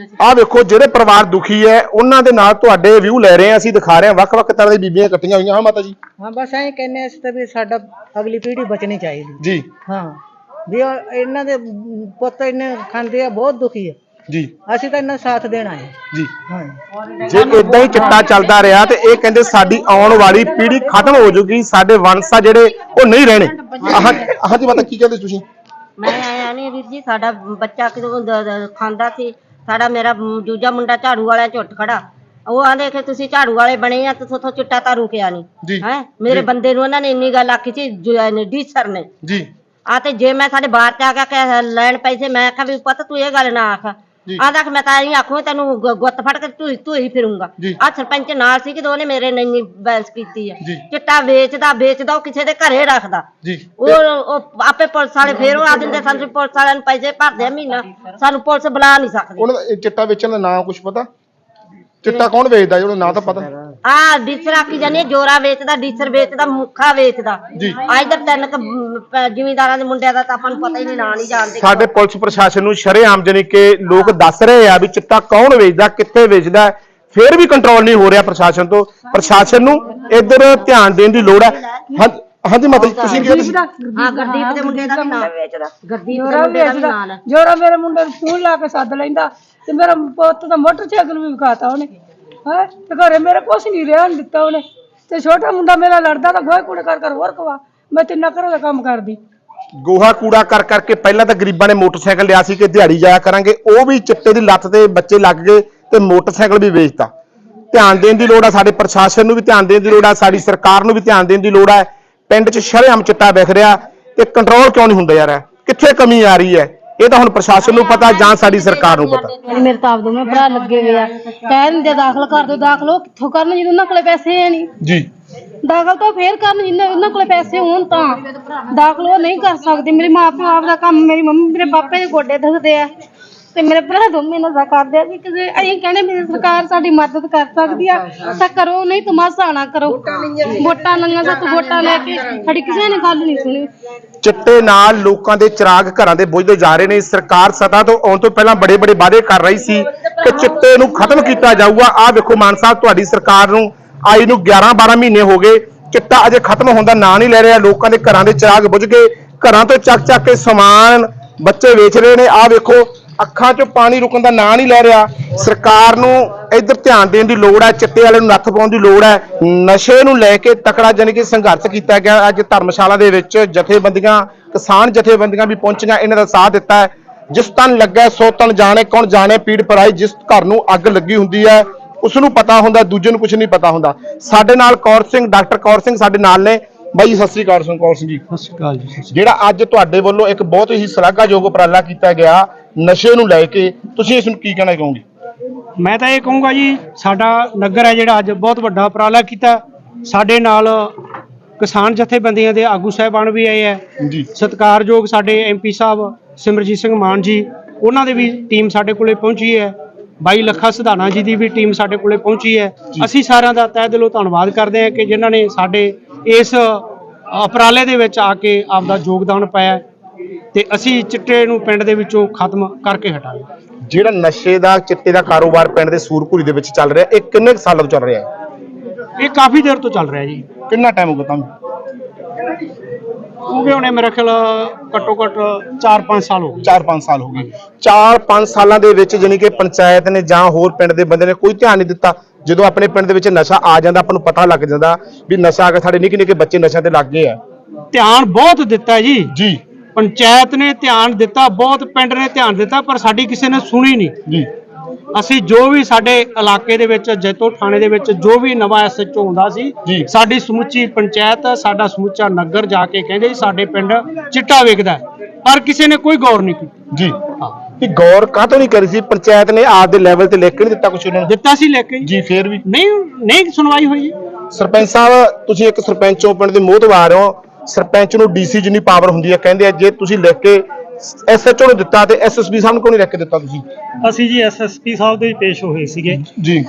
ਸੀ। ਆ ਵੇਖੋ ਜਿਹੜੇ ਪਰਿਵਾਰ ਦੁਖੀ ਹੈ ਉਹਨਾਂ ਦੇ ਨਾਲ ਤੁਹਾਡੇ ਵਿਊ ਲੈ ਰਹੇ ਹਾਂ ਅਸੀਂ ਦਿਖਾ ਰਹੇ ਹਾਂ ਵੱਖ-ਵੱਖ ਤਰ੍ਹਾਂ ਦੀ ਬੀਬੀਆਂ ਇਕੱਠੀਆਂ ਹੋਈਆਂ। ਹਾਂ ਮਾਤਾ ਜੀ। ਹਾਂ ਬਸ ਐਂ ਕਹਿੰਨੇ ਅਸੀਂ ਤਾਂ ਵੀ ਸਾਡਾ ਅਗਲੀ ਪੀੜ੍ਹੀ ਬਚਣੀ ਚਾਹੀਦੀ। ਜੀ। ਹਾਂ। ਵੀ ਇਹਨਾਂ ਦੇ ਪੁੱਤ ਇਹਨੇ ਖਾਂਦੇ ਆ ਬਹੁਤ ਦੁਖੀ ਆ। ਜੀ। ਅਸੀਂ ਤਾਂ ਇਹਨਾਂ ਸਾਥ ਦੇਣਾ ਹੈ। ਜੀ। ਹਾਂ ਜੇ ਇਦਾਂ ਹੀ ਚਿੱਟਾ ਚੱਲਦਾ ਰਿਹਾ ਤੇ ਇਹ ਕਹਿੰਦੇ ਸਾਡੀ ਆਉਣ ਵਾਲੀ ਪੀੜ੍ਹੀ ਖਤਮ ਹੋ ਜਾਊਗੀ ਸਾਡੇ ਵੰਸ਼ਾ ਜਿਹੜੇ ਉਹ ਨਹੀਂ ਰਹਿਣੇ। ਹਾਂ ਹਾਂਜੀ ਮਾਤਾ ਕੀ ਕਹਿੰਦੇ ਤੁਸੀਂ? ਮੈਂ ਆਇਆ ਨਹੀਂ ਵੀਰ ਜੀ ਸਾਡਾ ਬੱਚਾ ਕਿਦੋਂ ਦ- ਦ- ਖਾਂਦਾ ਸੀ ਸਾਡਾ ਮੇਰਾ ਦੂਜਾ ਮੁੰਡਾ ਝਾੜੂ ਵਾਲਾ ਝੁੱਟ ਖੜਾ। ਉਹ ਆਂਦੇ ਕਿ ਤੁਸੀਂ ਝਾੜੂ ਵਾਲੇ ਬਣੇ ਆ ਤੇ ਤੁਹਾਥੋਂ ਚਿੱਟਾ ਤਾਂ ਰੁਕਿਆ ਜੀ। ਨਹੀਂ ਹੈ? ਮੇਰੇ ਬੰਦੇ ਨੂੰ ਉਹਨਾਂ ਨੇ ਇੰਨੀ ਗੱਲ ਆਖੀ ਸੀ ਡੀ ਸਰ ਨੇ। ਜੀ। ਆ ਤੇ ਜੇ ਮੈਂ ਸਾਡੇ ਬਾਹਰ ਚ ਆ ਕੇ ਕਹਿ- ਲੈਣ ਪੈਸੇ ਮੈਂ ਆਖਿਆ ਵੀ ਪੁੱਤ ਤੂੰ ਇਹ ਗੱਲ ਨਾ ਆਖ। ਜੀ। ਆਂਦਾ ਕਿ ਮੈਂ ਤਾਂ ਇਹ ਆਖੂ ਤੈਨੂੰ ਗੁ- ਗੁੱਤ ਫੜ ਕੇ ਤੂੰ ਤੂੰ ਹੀ ਫਿਰੂੰਗਾ। ਜੀ। ਆ ਸਰਪੰਚ ਨਾਲ ਸੀ ਕਿ ਉਹਨੇ ਮੇਰੇ ਨਾਲ ਇੰਨੀ ਬਹਿਸ ਕੀਤੀ ਆ। ਜੀ। ਚਿੱਟਾ ਵੇਚਦਾ ਵੇਚਦਾ ਉਹ ਕਿਸੇ ਦੇ ਘਰੇ ਰੱਖਦਾ। ਜੀ। ਉਹ ਉਹ ਆਪੇ ਪੁਲਿਸ ਵਾਲੇ ਫੇਰ ਉਹ ਆ ਦਿੰਦੇ ਸਾਨੂੰ ਪੁਲਿਸ ਵਾਲਿਆਂ ਨੂੰ ਪੈਸੇ ਭਰਦੇ ਆ ਮਹੀਨਾ। ਸਾਨੂੰ ਪੁਲਿਸ ਬੁਲਾ ਨਹੀਂ ਸਕਦੀ। ਉਹਨਾਂ ਦਾ ਇਹ ਚਿੱਟਾ ਵੇਚਣ ਦਾ ਨਾਮ ਕੁਝ ਪਤਾ? ਚਿੱਟਾ ਕੌਣ ਵੇਚਦਾ ਜੀ? ਉਹਦਾ ਨਾਂ ਤਾਂ ਪਤਾ। ਆ ਡੀਸਰ ਆਖੀ ਜਾਨੀ ਜੋਰਾ ਵੇਚਦਾ ਡੀਸਰ ਵੇਚਦਾ ਮੁੱਖਾ ਵੇਚਦਾ। ਜੀ। ਆ ਇਧਰ ਤਿੰਨ ਜ਼ਿਮੀਂਦਾਰਾਂ ਦੇ ਮੁੰਡਿਆਂ ਦਾ ਤਾਂ ਆਪਾਂ ਨੂੰ ਪਤਾ ਹੀ ਨਹੀਂ ਨਾਂ ਨਹੀਂ ਜਾਣਦੇ। ਸਾਡੇ ਪੁਲਿਸ ਪ੍ਰਸ਼ਾਸਨ ਨੂੰ ਸ਼ਰੇਆਮ ਜਾਣੀ ਕਿ ਲੋਕ ਦੱਸ ਰਹੇ ਆ ਵੀ ਚਿੱਟਾ ਕੌਣ ਵੇਚਦਾ ਕਿੱਥੇ ਵੇਚਦਾ ਹੈ। ਫਿਰ ਵੀ ਕੰਟਰੋਲ ਨਹੀਂ ਹੋ ਰਿਹਾ ਪ੍ਰਸ਼ਾਸਨ ਤੋਂ। ਪ੍ਰਸ਼ਾਸਨ ਨੂੰ ਇੱਧਰ ਧਿਆਨ ਦੇਣ ਦੀ ਲੋੜ ਹੈ। ਹਾਂ- ਹਾਂਜੀ ਮਾਤਾ ਜੀ ਤੁਸੀਂ ਕੀ ਕਹਿੰਦੇ ਹਾਂ ਗੁਰਦੀਪ ਦੇ ਮੁੰਡੇ ਦਾ ਵੀ ਨਾਂ ਵੇਚਦਾ। ਗੁਰਦੀਪ ਦੇ ਮੁੰਡੇ ਦਾ ਵੀ ਨਾਂ ਹੈ ਜੋਰਾ ਮੇਰੇ ਮੁੰਡੇ ਨੂੰ ਫੋਨ ਲਾ ਕੇ ਸੱਦ ਲੈਂਦਾ ਤੇ ਮੇਰਾ ਪੁੱਤ ਦਾ ਮੋਟਰਸਾਈਕਲ ਵੀ ਵਿਖਾਤਾ ਉਹਨੇ। ਹਾਂ? ਤੇ ਘਰੇ ਮੇਰੇ ਕੁਛ ਨਹੀਂ ਰਿਹਾ ਨੀ ਦਿੱਤਾ ਉਹਨੇ। ਤੇ ਛੋਟਾ ਮੁੰਡਾ ਮੇਰਾ ਲੜਦਾ ਤਾਂ ਗੋਹੇ ਕੂੜੇ ਕਰ ਕਰ ਹੋਰ ਕਵਾ ਮੈਂ ਤਿੰਨਾ ਘਰੋਂ ਦਾ ਕੰਮ ਕਰਦੀ। ਗੋਹਾ ਕੂੜਾ ਕਰ ਕਰਕੇ ਪਹਿਲਾਂ ਤਾਂ ਗਰੀਬਾਂ ਨੇ ਮੋਟਰਸਾਈਕਲ ਲਿਆ ਸੀ ਕਿ ਦਿਹਾੜੀ ਜਾਇਆ ਕਰਾਂਗੇ। ਉਹ ਵੀ ਚਿੱਟੇ ਦੀ ਲੱਤ ਤੇ ਬੱਚੇ ਲੱਗ ਗਏ ਤੇ ਮੋਟਰਸਾਈਕਲ ਵੀ ਵੇਚਤਾ। ਧਿਆਨ ਦੇਣ ਦੀ ਲੋੜ ਆ ਸਾਡੇ ਪ੍ਰਸ਼ਾਸਨ ਨੂੰ ਵੀ ਧਿਆਨ ਦੇਣ ਦੀ ਲੋੜ ਆ ਸਾਡੀ ਸਰਕਾਰ ਨੂੰ ਵੀ ਧਿਆਨ ਦੇਣ ਦੀ ਲੋੜ ਆ। ਪਿੰਡ 'ਚ ਸ਼ਰੇਆਮ ਚਿੱਟਾ ਵਿਖ ਰਿਹਾ ਤੇ ਕੰਟਰੋਲ ਕਿਉਂ ਨਹੀਂ ਹੁੰਦਾ ਯਾਰ? ਕਿੱਥੇ ਕਮੀ ਆ ਰਹੀ ਹੈ? ਇਹ ਤਾਂ ਹੁਣ ਪ੍ਰਸ਼ਾਸਨ ਨੂੰ ਪਤਾ ਜਾਂ ਸਾਡੀ ਸਰਕਾਰ ਨੂੰ ਪਤਾ। ਮੇਰੇ ਤਾਂ ਆਪ ਦੋਵੇਂ ਭਰਾ ਲੱਗੇ ਹੋਏ ਆ। ਕਹਿ ਦਿੰਦੇ ਆ ਦਾਖਲ ਕਰ ਦਿਓ ਦਾਖਲ ਉਹ ਕਿੱਥੋਂ ਕਰਨ ਜਦੋਂ ਉਹਨਾਂ ਕੋਲੇ ਪੈਸੇ ਹੈ ਨਹੀਂ। ਜੀ। ਦਾਖਲ ਤਾਂ ਫੇਰ ਕਰਨ ਜਿੰਨਾ ਉਹਨਾਂ ਕੋਲੇ ਪੈਸੇ ਹੋਣ ਤਾਂ। ਦਾਖਲ ਉਹ ਨਹੀਂ ਕਰ ਸਕਦੇ। ਮੇਰੇ ਮਾਂ ਪਿਓ ਆਪ ਦਾ ਕੰਮ ਮੇਰੀ ਮੰਮੀ ਮੇਰੇ ਪਾਪੇ ਦੇ ਗੋਡੇ ਦੁਖਦੇ ਆ। ਤੇ ਮੇਰੇ ਭਰਾ ਦੋਵੇਂ ਨਜ਼ਾ ਕਰਦੇ ਆ ਵੀ ਕਿਸੇ ਅਸੀਂ ਕਹਿੰਦੇ ਮੇਰੀ ਸਰਕਾਰ ਸਾਡੀ ਮਦਦ ਕਰ ਸਕਦੀ ਆ ਤਾਂ ਕਰੋ ਨਹੀਂ ਤਮਾਸ਼ਾ ਨਾ ਕਰੋ। ਵੋਟਾਂ ਲੰਗਾ ਸੱਤ ਵੋਟਾਂ ਲੈ ਕੇ ਸਾਡੀ ਕਿਸੇ ਨੇ ਗੱਲ ਨਹੀਂ ਸੁਣੀ। ਚਿੱਟੇ ਨਾਲ ਲੋਕਾਂ ਦੇ ਚਿਰਾਗ ਘਰਾਂ ਦੇ ਬੁਝਦੇ ਜਾ ਰਹੇ ਨੇ। ਸਰਕਾਰ ਸਤਾ ਤੋਂ ਆਉਣ ਤੋਂ ਪਹਿਲਾਂ ਬੜੇ ਬੜੇ ਵਾਅਦੇ ਕਰ ਰਹੀ ਸੀ ਕਿ ਚਿੱਟੇ ਨੂੰ ਖਤਮ ਕੀਤਾ ਜਾਊਗਾ। ਆਹ ਵੇਖੋ ਮਾਨ ਸਾਹਿਬ ਤੁਹਾਡੀ ਸਰਕਾਰ ਨੂੰ ਆਈ ਨੂੰ 11 12 ਮਹੀਨੇ ਹੋ ਗਏ। ਚਿੱਟਾ ਅਜੇ ਖਤਮ ਹੋਣ ਦਾ ਨਾਂ ਨਹੀਂ ਲੈ ਰਿਹਾ। ਲੋਕਾਂ ਦੇ ਘਰਾਂ ਦੇ ਚਿਰਾਗ ਬੁਝ ਗਏ। ਘਰਾਂ ਤੋਂ ਚੱਕ ਚੱਕ ਕੇ ਸਮਾਨ ਬੱਚੇ ਵੇਚ ਰਹੇ ਨੇ। ਆਹ ਵੇਖੋ ਅੱਖਾਂ 'ਚੋਂ ਪਾਣੀ ਰੁਕਣ ਦਾ ਨਾਂ ਨਹੀਂ ਲੈ ਰਿਹਾ। ਸਰਕਾਰ ਨੂੰ ਇੱਧਰ ਧਿਆਨ ਦੇਣ ਦੀ ਲੋੜ ਹੈ, ਚਿੱਟੇ ਵਾਲੇ ਨੂੰ ਨੱਥ ਪਾਉਣ ਦੀ ਲੋੜ ਹੈ। ਨਸ਼ੇ ਨੂੰ ਲੈ ਕੇ ਤਕੜਾ ਜਾਣੀ ਕਿ ਸੰਘਰਸ਼ ਕੀਤਾ ਗਿਆ। ਅੱਜ ਧਰਮਸ਼ਾਲਾ ਦੇ ਵਿੱਚ ਜਥੇਬੰਦੀਆਂ, ਕਿਸਾਨ ਜਥੇਬੰਦੀਆਂ ਵੀ ਪਹੁੰਚੀਆਂ, ਇਹਨਾਂ ਦਾ ਸਾਥ ਦਿੱਤਾ ਹੈ। ਜਿਸ ਤਨ ਲੱਗਾ ਸੋ ਤਨ ਜਾਣੇ, ਕੌਣ ਜਾਣੇ, ਪੀੜ ਪਰਾਈ, ਜਿਸ ਘਰ ਨੂੰ ਅੱਗ ਲੱਗੀ ਹੁੰਦੀ ਹੈ ਉਸ ਨੂੰ ਪਤਾ ਹੁੰਦਾ, ਦੂਜੇ ਨੂੰ ਕੁਝ ਨਹੀਂ ਪਤਾ ਹੁੰਦਾ। ਸਾਡੇ ਨਾਲ ਕੌਰ ਸਿੰਘ, ਡਾਕਟਰ ਕੌਰ ਸਿੰਘ ਸਾਡੇ ਨਾਲ ਨੇ। ਬਾਈ ਸਤਿ ਸ੍ਰੀ ਅਕਾਲ ਸਿੰਘ ਕੌਰ ਸਿੰਘ ਜੀ। ਸਤਿ ਸ਼੍ਰੀ ਅਕਾਲ ਜੀ ਜਿਹੜਾ ਅੱਜ ਤੁਹਾਡੇ ਵੱਲੋਂ ਇੱਕ ਬਹੁਤ ਹੀ ਸ਼ਲਾਘਾਯੋਗ ਉਪਰਾਲਾ ਕੀਤਾ ਗਿਆ ਨਸ਼ੇ ਨੂੰ ਲੈ ਕੇ ਤੁਸੀਂ ਇਸ ਨੂੰ ਕੀ ਕਹਿਣਾ ਚਾਹੋਗੇ? ਮੈਂ ਤਾਂ ਇਹ ਕਹੂੰਗਾ ਜੀ ਸਾਡਾ ਨਗਰ ਹੈ ਜਿਹੜਾ ਅੱਜ ਬਹੁਤ ਵੱਡਾ ਉਪਰਾਲਾ ਕੀਤਾ। ਸਾਡੇ ਨਾਲ ਕਿਸਾਨ ਜਥੇਬੰਦੀਆਂ ਦੇ ਆਗੂ ਸਾਹਿਬਾਨ ਵੀ ਆਏ ਹੈ। ਜੀ। ਸਤਿਕਾਰਯੋਗ ਸਾਡੇ ਐਮਪੀ ਸਾਹਿਬ ਸਿਮਰਜੀਤ ਸਿੰਘ ਮਾਨ ਜੀ ਉਹਨਾਂ ਦੀ ਵੀ ਟੀਮ ਸਾਡੇ ਕੋਲੇ ਪਹੁੰਚੀ ਹੈ। ਬਾਈ ਲੱਖਾ ਸਿਧਾਣਾ ਜੀ ਦੀ ਵੀ ਟੀਮ ਸਾਡੇ ਕੋਲੇ ਪਹੁੰਚੀ ਹੈ। ਅਸੀਂ ਸਾਰਿਆਂ ਦਾ ਤਹਿ ਦਿਲੋਂ ਧੰਨਵਾਦ ਕਰਦੇ ਹਾਂ ਕਿ ਜਿਨ੍ਹਾਂ ਨੇ ਸਾਡੇ ਇਸ ਉਪਰਾਲੇ ਦੇ ਵਿੱਚ ਆ ਕੇ ਆਪਦਾ ਯੋਗਦਾਨ ਪਾਇਆ ਤੇ ਅਸੀਂ ਚਿੱਟੇ ਨੂੰ ਪਿੰਡ ਦੇ ਵਿੱਚੋਂ ਖਤਮ ਕਰਕੇ ਹਟਾਂਗੇ ਜਿਹੜਾ ਨਸ਼ੇ ਦਾ ਚਿੱਟੇ ਦਾ ਕਾਰੋਬਾਰ ਪਿੰਡ ਦੇ ਸੂਰਪੁਰੀ ਦੇ ਵਿੱਚ ਚੱਲ ਰਿਹਾ ਇਹ ਕਿੰਨੇ ਕੁ ਸਾਲਾਂ ਤੋਂ ਚੱਲ ਰਿਹਾ ਹੈ? ਇਹ ਕਾਫੀ ਦੇਰ ਤੋਂ ਚੱਲ ਰਿਹਾ ਜੀ। ਕਿੰਨਾ ਟਾਈਮ ਹੋ ਗਿਆ ਤੁਹਾਨੂੰ? ਉਹ ਵੀ ਹੁਣੇ ਮੇਰੇ ਖਿਆਲ ਘੱਟੋ ਘੱਟ 4-5 ਸਾਲ ਹੋ ਗਏ। 4-5 ਸਾਲ ਹੋ ਗਏ। 4-5 ਸਾਲਾਂ ਦੇ ਵਿੱਚ ਜਾਣੀ ਕਿ ਪੰਚਾਇਤ ਨੇ ਜਾਂ ਹੋਰ ਪਿੰਡ ਦੇ ਬੰਦੇ ਨੇ ਕੋਈ ਧਿਆਨ ਨਹੀਂ ਦਿੱਤਾ ਜਦੋਂ ਆਪਣੇ ਪਿੰਡ ਦੇ ਵਿੱਚ ਨਸ਼ਾ ਆ ਜਾਂਦਾ ਆਪਾਂ ਨੂੰ ਪਤਾ ਲੱਗ ਜਾਂਦਾ ਵੀ ਨਸ਼ਾ ਆ ਕੇ ਸਾਡੇ ਨਿੱਕੇ ਨਿੱਕੇ ਬੱਚੇ ਨਸ਼ਿਆਂ ਤੇ ਲੱਗ ਗਏ ਆ। ਧਿਆਨ ਬਹੁਤ ਦਿੱਤਾ ਜੀ। ਜੀ। ਪੰਚਾਇਤ ਨੇ ਧਿਆਨ ਦਿੱਤਾ ਬਹੁਤ ਪਿੰਡ ਨੇ ਧਿਆਨ ਦਿੱਤਾ ਪਰ ਸਾਡੀ ਕਿਸੇ ਨੇ ਸੁਣੀ ਨਹੀਂ। ਜੀ। ਅਸੀਂ ਜੋ ਵੀ ਸਾਡੇ ਇਲਾਕੇ ਦੇ ਵਿੱਚ ਜੈਤੋ ਥਾਣੇ ਦੇ ਵਿੱਚ ਜੋ ਵੀ ਨਵਾਂ ਐਸਐਚਓ ਹੁੰਦਾ ਸੀ। ਸਾਡੀ ਸਮੁੱਚੀ ਪੰਚਾਇਤ ਸਾਡਾ ਸਮੁੱਚਾ ਨਗਰ ਜਾ ਕੇ ਕਹਿੰਦੇ ਸਾਡੇ ਪਿੰਡ ਚਿੱਟਾ ਵੇਖਦਾ। ਪਰ ਕਿਸੇ ਨੇ ਕੋਈ ਗੌਰ ਨਹੀਂ ਕੀਤੀ। ਜੀ। ਇਹ ਗੌਰ ਕਾਹਤੋਂ ਨਹੀਂ ਕਰੀ ਸੀ? ਪੰਚਾਇਤ ਨੇ ਆਪ ਦੇ ਲੈਵਲ ਤੇ ਲਿਖ ਕੇ ਨਹੀਂ ਦਿੱਤਾ ਕੁਝ ਉਹਨਾਂ ਨੂੰ। ਦਿੱਤਾ ਸੀ ਲੈ ਕੇ। ਜੀ ਫੇਰ ਵੀ। ਨਹੀਂ ਨਹੀਂ ਸੁਣਵਾਈ ਹੋਈ। ਸਰਪੰਚ ਸਾਹਿਬ ਤੁਸੀਂ ਇੱਕ ਸਰਪੰਚ ਪਿੰਡ ਦੇ ਮੋਹਤਵਾਰ ਹੋ। ਸਰਪੰਚ ਨੂੰ ਡੀਸੀ ਜਿੰਨੀ ਪਾਵਰ ਹੁੰਦੀ ਹੈ ਕਹਿੰਦੇ ਆ ਜੇ ਤੁਸੀਂ ਲਿਖ ਕੇ ਐਸਐਚਓ ਨੂੰ ਦਿੱਤਾ ਤੇ ਐਸਐਸਬੀ ਸਾਹਿਬ ਨੂੰ ਕਿਉਂ ਨਹੀਂ ਲਿਖ ਕੇ ਦਿੱਤਾ ਤੁਸੀਂ? ਅਸੀਂ ਜੀ ਐਸਐਸਪੀ ਸਾਹਿਬ ਦੇ ਪੇਸ਼ ਹੋਏ ਸੀਗੇ। ਜੀ।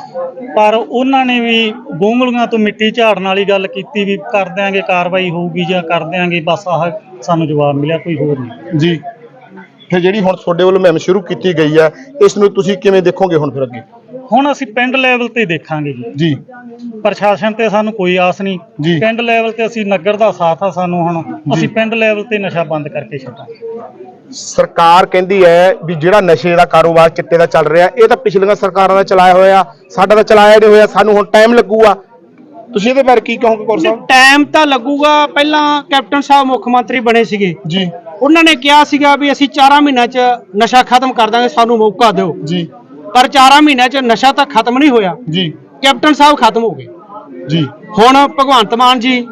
ਪਰ ਉਹਨਾਂ ਨੇ ਵੀ ਗੋਂਗਲੀਆਂ ਤੋਂ ਮਿੱਟੀ ਝਾੜਨ ਵਾਲੀ ਗੱਲ ਕੀਤੀ ਵੀ ਕਰ ਦਿਆਂਗੇ ਕਾਰਵਾਈ ਹੋਊਗੀ ਜਾਂ ਕਰ ਦਿਆਂਗੇ ਬਸ ਆਹ ਸਾਨੂੰ ਜਵਾਬ ਮਿਲਿਆ ਕੋਈ ਹੋਰ ਨਹੀਂ। ਜੀ। ਫਿਰ ਜਿਹੜੀ ਹੁਣ ਤੁਹਾਡੇ ਵੱਲੋਂ ਮੁਹਿੰਮ ਸ਼ੁਰੂ ਕੀਤੀ ਗਈ ਹੈ ਇਸ ਨੂੰ ਤੁਸੀਂ ਕਿਵੇਂ ਦੇਖੋਗੇ ਹੁਣ ਫਿਰ ਅੱਗੇ? ਹੁਣ ਅਸੀਂ ਪਿੰਡ ਲੈਵਲ ਤੇ ਦੇਖਾਂਗੇ ਜੀ। ਜੀ। ਪ੍ਰਸ਼ਾਸਨ ਤੇ ਸਾਨੂੰ ਕੋਈ ਆਸ ਨਹੀਂ। ਜੀ। ਪਿੰਡ ਲੈਵਲ ਤੇ ਅਸੀਂ ਨਗਰ ਦਾ ਸਾਥ ਆ ਸਾਨੂੰ ਹੁਣ। ਅਸੀਂ ਪਿੰਡ ਲੈਵਲ ਤੇ ਨਸ਼ਾ ਬੰਦ ਕਰਕੇ ਛੱਡਾਂਗੇ। ਸਰਕਾਰ ਕਹਿੰਦੀ ਹੈ ਵੀ ਜਿਹੜਾ ਨਸ਼ੇ ਦਾ ਕਾਰੋਬਾਰ ਚਿੱਟੇ ਦਾ ਚੱਲ ਰਿਹਾ ਇਹ ਤਾਂ ਪਿਛਲੀਆਂ ਸਰਕਾਰਾਂ ਦਾ ਚਲਾਇਆ ਹੋਇਆ ਸਾਡਾ ਤਾਂ ਚਲਾਇਆ ਨਹੀਂ ਹੋਇਆ ਸਾਨੂੰ ਹੁਣ ਟਾਈਮ ਲੱਗੂਗਾ। ਤੁਸੀਂ ਇਹਦੇ ਬਾਰੇ ਕੀ ਕਹੋਗੇ ਕੌਰ ਸਾਹਿਬ? ਟਾਈਮ ਤਾਂ ਲੱਗੂਗਾ। ਪਹਿਲਾਂ ਕੈਪਟਨ ਸਾਹਿਬ ਮੁੱਖ ਮੰਤਰੀ ਬਣੇ ਸੀਗੇ। ਜੀ। ਉਹਨਾਂ ਨੇ ਕਿਹਾ ਸੀਗਾ ਵੀ ਅਸੀਂ 4 ਮਹੀਨਿਆਂ 'ਚ ਨਸ਼ਾ ਖਤਮ ਕਰ ਦਾਂਗੇ ਸਾਨੂੰ ਮੌਕਾ ਦਿਓ। ਜੀ। ਪਰ 4 ਮਹੀਨਿਆਂ 'ਚ ਨਸ਼ਾ ਤਾਂ ਖਤਮ ਨਹੀਂ ਹੋਇਆ। ਜੀ। ਕੈਪਟਨ ਸਾਹਿਬ ਖਤਮ ਹੋ ਗਏ। ਜੀ। ਹੁਣ ਭਗਵੰਤ ਮਾਨ ਜੀ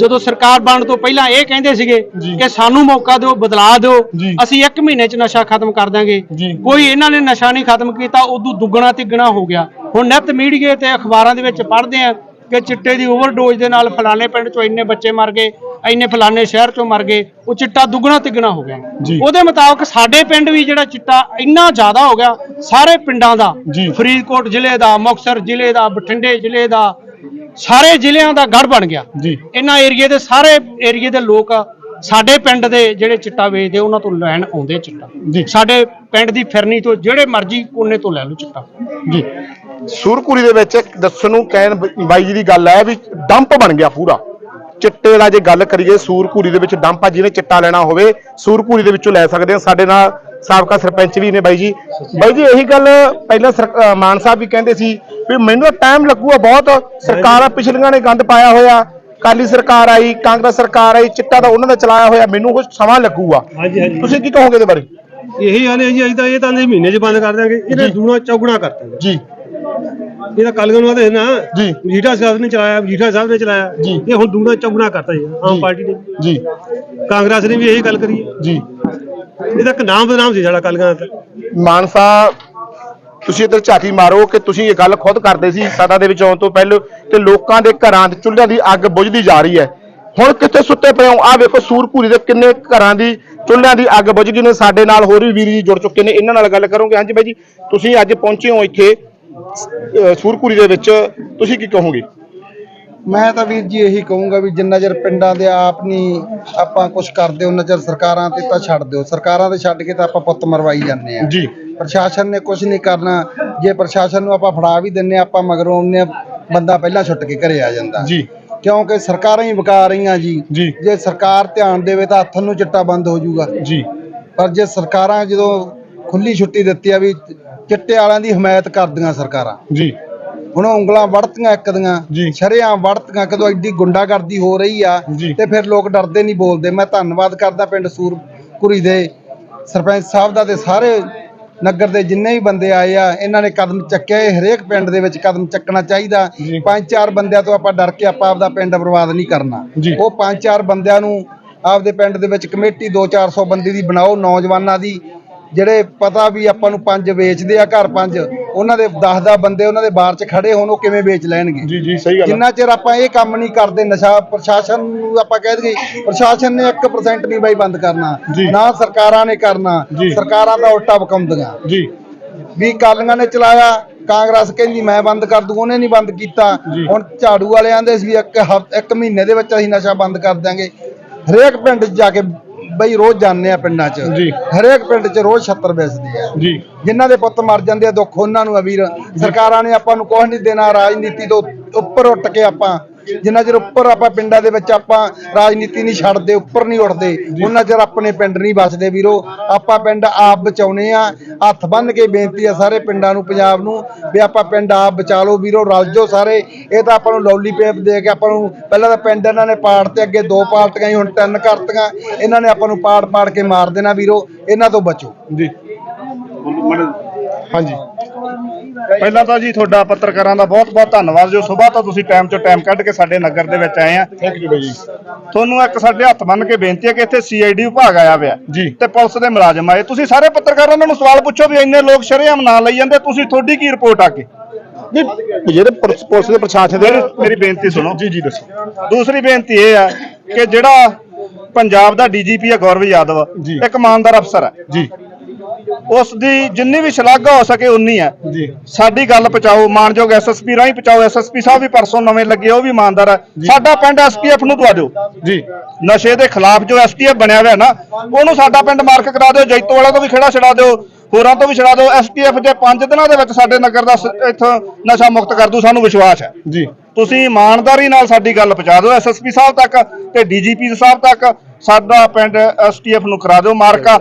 ਜਦੋਂ ਸਰਕਾਰ ਬਣਨ ਤੋਂ ਪਹਿਲਾਂ ਇਹ ਕਹਿੰਦੇ ਸੀਗੇ। ਕਿ ਸਾਨੂੰ ਮੌਕਾ ਦਿਓ ਬਦਲਾ ਦਿਓ। ਅਸੀਂ 1 ਮਹੀਨੇ 'ਚ ਨਸ਼ਾ ਖਤਮ ਕਰ ਦਾਂਗੇ। ਕੋਈ ਇਹਨਾਂ ਨੇ ਨਸ਼ਾ ਨਹੀਂ ਖਤਮ ਕੀਤਾ ਉਦੋਂ ਦੁੱਗਣਾ ਤਿੱਗਣਾ ਹੋ ਗਿਆ। ਹੁਣ ਨਿਤ ਮੀਡੀਏ ਤੇ ਅਖਬਾਰਾਂ ਦੇ ਵਿੱਚ ਪੜ੍ਹਦੇ ਆ ਕਿ ਚਿੱਟੇ ਦੀ ਓਵਰਡੋਜ਼ ਦੇ ਨਾਲ ਫਲਾਣੇ ਪਿੰਡ 'ਚੋਂ ਇੰਨੇ ਬੱਚੇ ਮਰ ਗਏ। ਇੰਨੇ ਫਲਾਣੇ ਸ਼ਹਿਰ 'ਚੋਂ ਮਰ ਗਏ ਉਹ ਚਿੱਟਾ ਦੁੱਗਣਾ ਤਿੱਗਣਾ ਹੋ ਗਿਆ। ਉਹਦੇ ਮੁਤਾਬਕ ਸਾਡੇ ਪਿੰਡ ਵੀ ਜਿਹੜਾ ਚਿੱਟਾ ਇੰਨਾ ਜ਼ਿਆਦਾ ਹੋ ਗਿਆ ਸਾਰੇ ਪਿੰਡਾਂ ਦਾ। ਫਰੀਦਕੋਟ ਜ਼ਿਲ੍ਹੇ ਦਾ ਮੁਕਤਸਰ ਜ਼ਿਲ੍ਹੇ ਦਾ ਬਠਿੰਡੇ ਜ਼ਿਲ੍ਹੇ ਦਾ ਸਾਰੇ ਜ਼ਿਲ੍ਹਿਆਂ ਦਾ ਗੜ ਬਣ ਗਿਆ। ਇਹਨਾਂ ਏਰੀਏ ਦੇ ਸਾਰੇ ਏਰੀਏ ਦੇ ਲੋਕ ਸਾਡੇ ਪਿੰਡ ਦੇ ਜਿਹੜੇ ਚਿੱਟਾ ਵੇਚਦੇ ਉਹਨਾਂ ਤੋਂ ਲੈਣ ਆਉਂਦੇ ਚਿੱਟਾ। ਜੀ। ਸਾਡੇ ਪਿੰਡ ਦੀ ਫਿਰਨੀ ਤੋਂ ਜਿਹੜੇ ਮਰਜ਼ੀ ਕੋਨੇ ਤੋਂ ਲੈ ਲਓ ਚਿੱਟਾ। ਜੀ। ਸੂਰਪੁਰੀ ਦੇ ਵਿੱਚ ਦੱਸਣ ਨੂੰ ਕਹਿਣ ਬਾਈ ਜੀ ਦੀ ਗੱਲ ਹੈ ਵੀ ਡੰਪ ਬਣ ਗਿਆ ਪੂਰਾ। ਚਿੱਟੇ ਦਾ ਜੇ ਗੱਲ ਕਰੀਏ ਸੂਰਪੁਰੀ ਦੇ ਵਿੱਚ ਡੰਪ ਆ ਜਿਹਨੇ ਚਿੱਟਾ ਲੈਣਾ ਹੋਵੇ ਸੂਰਪੁਰੀ ਦੇ ਵਿੱਚੋਂ ਲੈ ਸਕਦੇ ਆ। ਸਾਡੇ ਨਾਲ ਸਾਬਕਾ ਸਰਪੰਚ ਵੀ ਨੇ ਬਾਈ ਜੀ। ਬਾਈ ਜੀ ਇਹੀ ਗੱਲ ਪਹਿਲਾਂ ਮਾਨ ਸਾਹਿਬ ਵੀ ਕਹਿੰਦੇ ਸੀ ਵੀ ਮੈਨੂੰ ਟਾਈਮ ਲੱਗੂਗਾ ਬਹੁਤ। ਸਰਕਾਰਾਂ ਪਿਛਲੀਆਂ ਨੇ ਗੰਦ ਪਾਇਆ ਹੋਇਆ। ਕਾਲੀ ਸਰਕਾਰ ਆਈ ਕਾਂਗਰਸ ਸਰਕਾਰ ਆਈ ਚਿੱਟਾ ਤਾਂ ਉਹਨਾਂ ਨੇ ਚਲਾਇਆ ਹੋਇਆ। ਮੈਨੂੰ ਕੁਝ ਸਮਾਂ ਲੱਗੂਗਾ। ਤੁਸੀਂ ਕੀ ਕਹੋਗੇ ਇਹਦੇ ਬਾਰੇ? ਇਹੀ ਆਨੇ ਜੀ ਅਸੀਂ ਤਾਂ ਇਹ ਤਾਂ ਦੇ ਮਹੀਨੇ 'ਚ ਬੰਦ ਕਰ ਦਾਂਗੇ ਇਹਨੇ ਦੂਣਾ ਚੌਗਣਾ ਕਰਤਾ ਜੀ। ਇਹ ਤਾਂ ਨੂੰ ਆਦੇ ਨਾ ਜੀ। ਜੀਠਾ ਸਾਹਿਬ ਨੇ ਚਲਾਇਆ ਜੀਠਾ ਸਾਹਿਬ ਨੇ ਚਲਾਇਆ। ਇਹ ਹੁਣ ਦੂਣਾ ਚੌਗਣਾ ਕਰਤਾ ਜੀ ਆਮ ਪਾਰਟੀ ਨੇ। ਜੀ। ਕਾਂਗਰਸ ਨੇ ਵੀ ਇਹੀ ਗੱਲ ਕਰੀ। ਹੈ। ਜੀ। ਇਹ ਤਾਂ ਇੱਕ ਨਾਮ ਬਦਨਾਮ ਸੀ ਸਾਡਾ ਕੱਲ੍ਹ ਦਾ। ਮਾਨ ਸਾਹਿਬ ਤੁਸੀਂ ਇੱਧਰ ਝਾਤੀ ਮਾਰੋ ਕਿ ਤੁਸੀਂ ਇਹ ਗੱਲ ਖੁਦ ਕਰਦੇ ਸੀ ਸਦਾ ਦੇ ਵਿੱਚ ਆਉਣ ਤੋਂ ਪਹਿਲਾਂ ਕਿ ਲੋਕਾਂ ਦੇ ਘਰਾਂ ਦੇ ਚੁੱਲ੍ਹਿਆਂ ਦੀ ਅੱਗ ਬੁਝਦੀ ਜਾ ਰਹੀ ਹੈ। ਹੁਣ ਕਿੱਥੇ ਸੁੱਤੇ ਪਏ ਹੋ? ਆਹ ਵੇਖੋ ਸੂਰਪੂਰੀ ਦੇ ਕਿੰਨੇ ਘਰਾਂ ਦੀ ਚੁੱਲ੍ਹਿਆਂ ਦੀ ਅੱਗ ਬੁਝ ਗਈ ਨੇ। ਸਾਡੇ ਨਾਲ ਹੋਰ ਵੀ ਵੀਰ ਜੀ ਜੁੜ ਚੁੱਕੇ ਨੇ। ਇਹਨਾਂ ਨਾਲ ਗੱਲ ਕਰੋਗੇ। ਹਾਂਜੀ ਬਾਈ ਜੀ ਤੁਸੀਂ ਅੱਜ ਪਹੁੰਚੇ ਹੋ ਇੱਥੇ। ਅਹ ਦੇ ਵਿੱਚ ਤੁਸੀਂ ਕੀ ਕਹੋਗੇ? ਮੈਂ ਤਾਂ ਵੀਰ ਜੀ ਇਹੀ ਕਹੂੰਗਾ ਵੀ ਜਿੰਨਾ ਚਿਰ ਪਿੰਡਾਂ ਦੇ ਆਪ ਨਹੀਂ ਆਪਾਂ ਕੁਝ ਕਰਦੇ ਉਹਨਾਂ ਚਿਰ ਸਰਕਾਰਾਂ ਤੇ ਤਾਂ ਛੱਡ ਦਿਓ। ਸਰਕਾਰਾਂ ਤੇ ਛੱਡ ਕੇ ਤਾਂ ਆਪਾਂ ਪੁੱਤ ਮਰਵਾਈ ਜਾਂਦੇ ਆ। ਜੀ। ਪ੍ਰਸ਼ਾਸਨ ਨੇ ਕੁਝ ਨਹੀਂ ਕਰਨਾ। ਜੇ ਪ੍ਰਸ਼ਾਸਨ ਨੂੰ ਆਪਾਂ ਫੜਾ ਵੀ ਦਿੰਨੇ ਆ, ਆਪਾਂ ਮਗਰੋਂ ਉਹਨੇ ਬੰਦਾ ਪਹਿਲਾਂ ਛੁੱਟ ਕੇ ਘਰੇ ਆ ਜਾਂਦਾ। ਜੀ। ਕਿਉਂਕਿ ਸਰਕਾਰਾਂ ਹੀ ਵਿਕਾ ਰਹੀਆਂ ਜੀ। ਜੀ। ਜੇ ਸਰਕਾਰ ਧਿਆਨ ਦੇਵੇ ਤਾਂ ਹੱਥ ਨੂੰ ਚਿੱਟਾ ਬੰਦ ਹੋ ਜਾਊਗਾ। ਜੀ। ਪਰ ਜੇ ਸਰਕਾਰਾਂ ਜਦੋਂ ਖੁੱਲੀ ਛੁੱਟੀ ਦਿੱਤੀ ਆ ਵੀ ਚਿੱਟੇ ਵਾਲਿਆਂ ਦੀ ਹਮਾਇਤ ਕਰਦੀਆਂ ਸਰਕਾਰਾਂ ਜੀ ਹੁਣ ਉਂਗਲਾਂ ਵੜਤੀਆਂ ਇੱਕ। ਦੀਆਂ ਸ਼ਰੇਆਮ ਵੜਤੀਆਂ ਕਦੋਂ ਐਡੀ ਗੁੰਡਾਗਰਦੀ ਹੋ ਰਹੀ ਆ। ਤੇ ਫਿਰ ਲੋਕ ਡਰਦੇ ਨਹੀਂ ਬੋਲਦੇ ਮੈਂ ਧੰਨਵਾਦ ਕਰਦਾ ਪਿੰਡ ਸੂਰਪੁਰੀ ਦੇ ਸਰਪੰਚ ਸਾਹਿਬ ਦਾ ਤੇ ਸਾਰੇ ਨਗਰ ਦੇ ਜਿੰਨੇ ਵੀ ਬੰਦੇ ਆਏ ਆ ਇਹਨਾਂ ਨੇ ਕਦਮ ਚੱਕਿਆ ਇਹ ਹਰੇਕ ਪਿੰਡ ਦੇ ਵਿੱਚ ਕਦਮ ਚੱਕਣਾ ਚਾਹੀਦਾ। ਪੰਜ ਚਾਰ ਬੰਦਿਆਂ ਤੋਂ ਆਪਾਂ ਡਰ ਕੇ ਆਪਾਂ ਆਪਦਾ ਪਿੰਡ ਬਰਬਾਦ ਨਹੀਂ ਕਰਨਾ। ਉਹ ਪੰਜ ਚਾਰ ਬੰਦਿਆਂ ਨੂੰ ਆਪਦੇ ਪਿੰਡ ਦੇ ਵਿੱਚ ਕਮੇਟੀ 2-400 ਬੰਦੇ ਦੀ ਬਣਾਓ ਨੌਜਵਾਨਾਂ ਦੀ ਜਿਹੜੇ ਪਤਾ ਵੀ ਆਪਾਂ ਨੂੰ ਪੰਜ ਵੇਚਦੇ ਆ ਘਰ ਪੰਜ ਉਹਨਾਂ ਦੇ 10-10 ਬੰਦੇ ਉਹਨਾਂ ਦੇ ਬਾਰ 'ਚ ਖੜੇ ਹੋਣ ਉਹ ਕਿਵੇਂ ਵੇਚ ਲੈਣਗੇ? ਜੀ ਜੀ ਸਹੀ ਗੱਲ ਜਿੰਨਾ ਚਿਰ ਆਪਾਂ ਇਹ ਕੰਮ ਨਹੀਂ ਕਰਦੇ ਨਸ਼ਾ ਪ੍ਰਸ਼ਾਸਨ ਨੂੰ ਆਪਾਂ ਕਹਿ ਦਈਏ ਪ੍ਰਸ਼ਾਸਨ ਨੇ 1% ਨਹੀਂ ਬਾਈ ਬੰਦ ਕਰਨਾ। ਨਾ ਸਰਕਾਰਾਂ ਨੇ ਕਰਨਾ। ਸਰਕਾਰਾਂ ਦਾ ਉਲਟਾ ਵਕਾਉਂਦੀਆਂ ਜੀ। ਵੀ ਕਾਲੀਆਂ ਨੇ ਚਲਾਇਆ ਕਾਂਗਰਸ ਕਹਿੰਦੀ ਮੈਂ ਬੰਦ ਕਰ ਦੂੰ ਉਹਨੇ ਨਹੀਂ ਬੰਦ ਕੀਤਾ। ਹੁਣ ਝਾੜੂ ਵਾਲੇ ਆਂਦੇ ਸੀ ਵੀ ਇੱਕ ਇੱਕ ਮਹੀਨੇ ਦੇ ਵਿੱਚ ਅਸੀਂ ਨਸ਼ਾ ਬੰਦ ਕਰ ਦਾਂਗੇ ਹਰੇਕ ਪਿੰਡ 'ਚ ਜਾ ਕੇ ਬਈ ਰੋਜ਼ ਜਾਂਦੇ ਆ ਪਿੰਡਾਂ 'ਚ। ਜੀ। ਹਰੇਕ ਪਿੰਡ 'ਚ ਰੋਜ਼ 76 ਵੇਚਦੇ ਆ। ਜੀ। ਜਿਨ੍ਹਾਂ ਦੇ ਪੁੱਤ ਮਰ ਜਾਂਦੇ ਆ ਦੁੱਖ ਉਹਨਾਂ ਨੂੰ ਆ ਵੀਰ। ਸਰਕਾਰਾਂ ਨੇ ਆਪਾਂ ਨੂੰ ਕੁਛ ਨਹੀਂ ਦੇਣਾ ਰਾਜਨੀਤੀ ਤੋਂ ਉੱਪਰ ਉੱਠ ਕੇ ਆਪਾਂ ਜਿੰਨਾ ਚਿਰ ਉੱਪਰ ਆਪਾਂ ਪਿੰਡਾਂ ਦੇ ਵਿੱਚ ਆਪਾਂ ਰਾਜਨੀਤੀ ਨਹੀਂ ਛੱਡਦੇ ਉੱਪਰ ਨਹੀਂ ਉੱਠਦੇ ਉਹਨਾਂ ਚਿਰ ਆਪਣੇ ਪਿੰਡ ਨਹੀਂ ਬਚਦੇ ਵੀਰੋ। ਆਪਾਂ ਪਿੰਡ ਆਪ ਬਚਾਉਣੇ ਆ ਹੱਥ ਬੰਨ੍ਹ ਕੇ ਬੇਨਤੀ ਆ ਸਾਰੇ ਪਿੰਡਾਂ ਨੂੰ ਪੰਜਾਬ ਨੂੰ ਵੀ ਆਪਾਂ ਪਿੰਡ ਆਪ ਬਚਾ ਲਓ ਵੀਰੋ ਰਲ ਜਾਓ ਸਾਰੇ। ਇਹ ਤਾਂ ਆਪਾਂ ਨੂੰ ਲੌਲੀ ਪੇਪ ਦੇ ਕੇ ਆਪਾਂ ਨੂੰ ਪਹਿਲਾਂ ਤਾਂ ਪਿੰਡ ਇਹਨਾਂ ਨੇ ਪਾੜ ਤੇ ਅੱਗੇ ਦੋ ਪਾਰਟੀਆਂ ਸੀ ਹੁਣ ਤਿੰਨ ਕਰਤੀਆਂ। ਇਹਨਾਂ ਨੇ ਆਪਾਂ ਨੂੰ ਪਾੜ ਪਾੜ ਕੇ ਮਾਰ ਦੇਣਾ ਵੀਰੋ ਇਹਨਾਂ ਤੋਂ ਬਚੋ। ਜੀ। ਹਾਂਜੀ। ਪਹਿਲਾਂ ਤਾਂ ਜੀ ਤੁਹਾਡਾ ਪੱਤਰਕਾਰਾਂ ਦਾ ਬਹੁਤ ਬਹੁਤ ਧੰਨਵਾਦ ਜੋ ਸਵੇਰ ਤੋਂ ਤੁਸੀਂ ਟਾਈਮ ਚੋਂ ਟਾਈਮ ਕੱਢ ਕੇ ਸਾਡੇ ਨਗਰ ਦੇ ਵਿੱਚ ਆਏ ਆ। ਥੈਂਕ ਯੂ ਬਾਈ ਜੀ ਤੁਹਾਨੂੰ ਇੱਕ ਸਾਡੇ ਹੱਥ ਬੰਨ ਕੇ ਬੇਨਤੀ ਹੈ ਕਿ ਇੱਥੇ ਸੀਆਈਡੀ ਵਿਭਾਗ ਆਇਆ ਹੋਇਆ। ਜੀ। ਤੇ ਪੁਲਿਸ ਦੇ ਮੁਲਾਜ਼ਮ ਆਏ। ਤੁਸੀਂ ਸਾਰੇ ਪੱਤਰਕਾਰਾਂ ਨੂੰ ਸਵਾਲ ਪੁੱਛੋ ਵੀ ਇੰਨੇ ਲੋਕ ਸ਼ਰੇਆਮ ਨਾਂ ਲਈ ਜਾਂਦੇ ਤੁਸੀਂ ਤੁਹਾਡੀ ਕੀ ਰਿਪੋਰਟ ਆ ਕੇ ਨਹੀਂ ਜਿਹੜੇ ਪੁਲਿਸ ਪੁਲਿਸ ਦੇ ਪ੍ਰਸ਼ਾਸਨ ਦੇ ਮੇਰੀ ਬੇਨਤੀ ਸੁਣੋ। ਜੀ ਜੀ ਦੱਸੋ। ਦੂਸਰੀ ਬੇਨਤੀ ਇਹ ਆ ਕਿ ਜਿਹੜਾ ਪੰਜਾਬ ਦਾ ਡੀਜੀਪੀ ਹੈ ਗੌਰਵ ਯਾਦਵ। ਇੱਕ ਇਮਾਨਦਾਰ ਅਫਸਰ ਹੈ। ਜੀ। ਉਸ ਦੀ ਜਿੰਨੀ ਵੀ ਸ਼ਲਾਘਾ ਹੋ ਸਕੇ ਉਨੀ ਹੈ। ਜੀ। ਸਾਡੀ ਗੱਲ ਪਹੁੰਚਾਓ ਮਾਨਯੋਗ ਐਸਐਸਪੀ ਰਾਹੀਂ ਪਹੁੰਚਾਓ। ਐਸਐਸਪੀ ਸਾਹਿਬ ਵੀ ਪਰਸੋਂ ਨਵੇਂ ਲੱਗੇ ਉਹ ਵੀ ਇਮਾਨਦਾਰ ਹੈ। ਸਾਡਾ ਪਿੰਡ ਐਸਪੀਐਫ ਨੂੰ ਦਵਾ ਦਿਓ। ਜੀ। ਨਸ਼ੇ ਦੇ ਖਿਲਾਫ ਜੋ ਐਸਟੀਐਫ ਬਣਿਆ ਹੋਇਆ ਨਾ ਉਹਨੂੰ ਸਾਡਾ ਪਿੰਡ ਮਾਰਕ ਕਰਾ ਦਿਓ ਜੈਤੋ ਵਾਲਾ ਤੋਂ ਵੀ ਖੇੜਾ ਛਡਾ ਦਿਓ ਹੋਰਾਂ ਤੋਂ ਵੀ ਛਡਾ ਦਿਓ। ਐਸਟੀਐਫ ਜੇ 5 ਦਿਨਾਂ ਦੇ ਵਿੱਚ ਸਾਡੇ ਨਗਰ ਦਾ ਇੱਥੋਂ ਨਸ਼ਾ ਮੁਕਤ ਕਰ ਦੂ ਸਾਨੂੰ ਵਿਸ਼ਵਾਸ ਹੈ। ਜੀ। ਤੁਸੀਂ ਇਮਾਨਦਾਰੀ ਨਾਲ ਸਾਡੀ ਗੱਲ ਪਹੁੰਚਾ ਦਿਓ ਐਸਐਸਪੀ ਸਾਹਿਬ ਤੱਕ ਤੇ ਡੀਜੀਪੀ ਸਾਹਿਬ ਤੱਕ ਸਾਡਾ ਪਿੰਡ ਐਸਟੀਐਫ ਨੂੰ ਕਰਾ ਦਿਓ ਮਾਰਕਾ।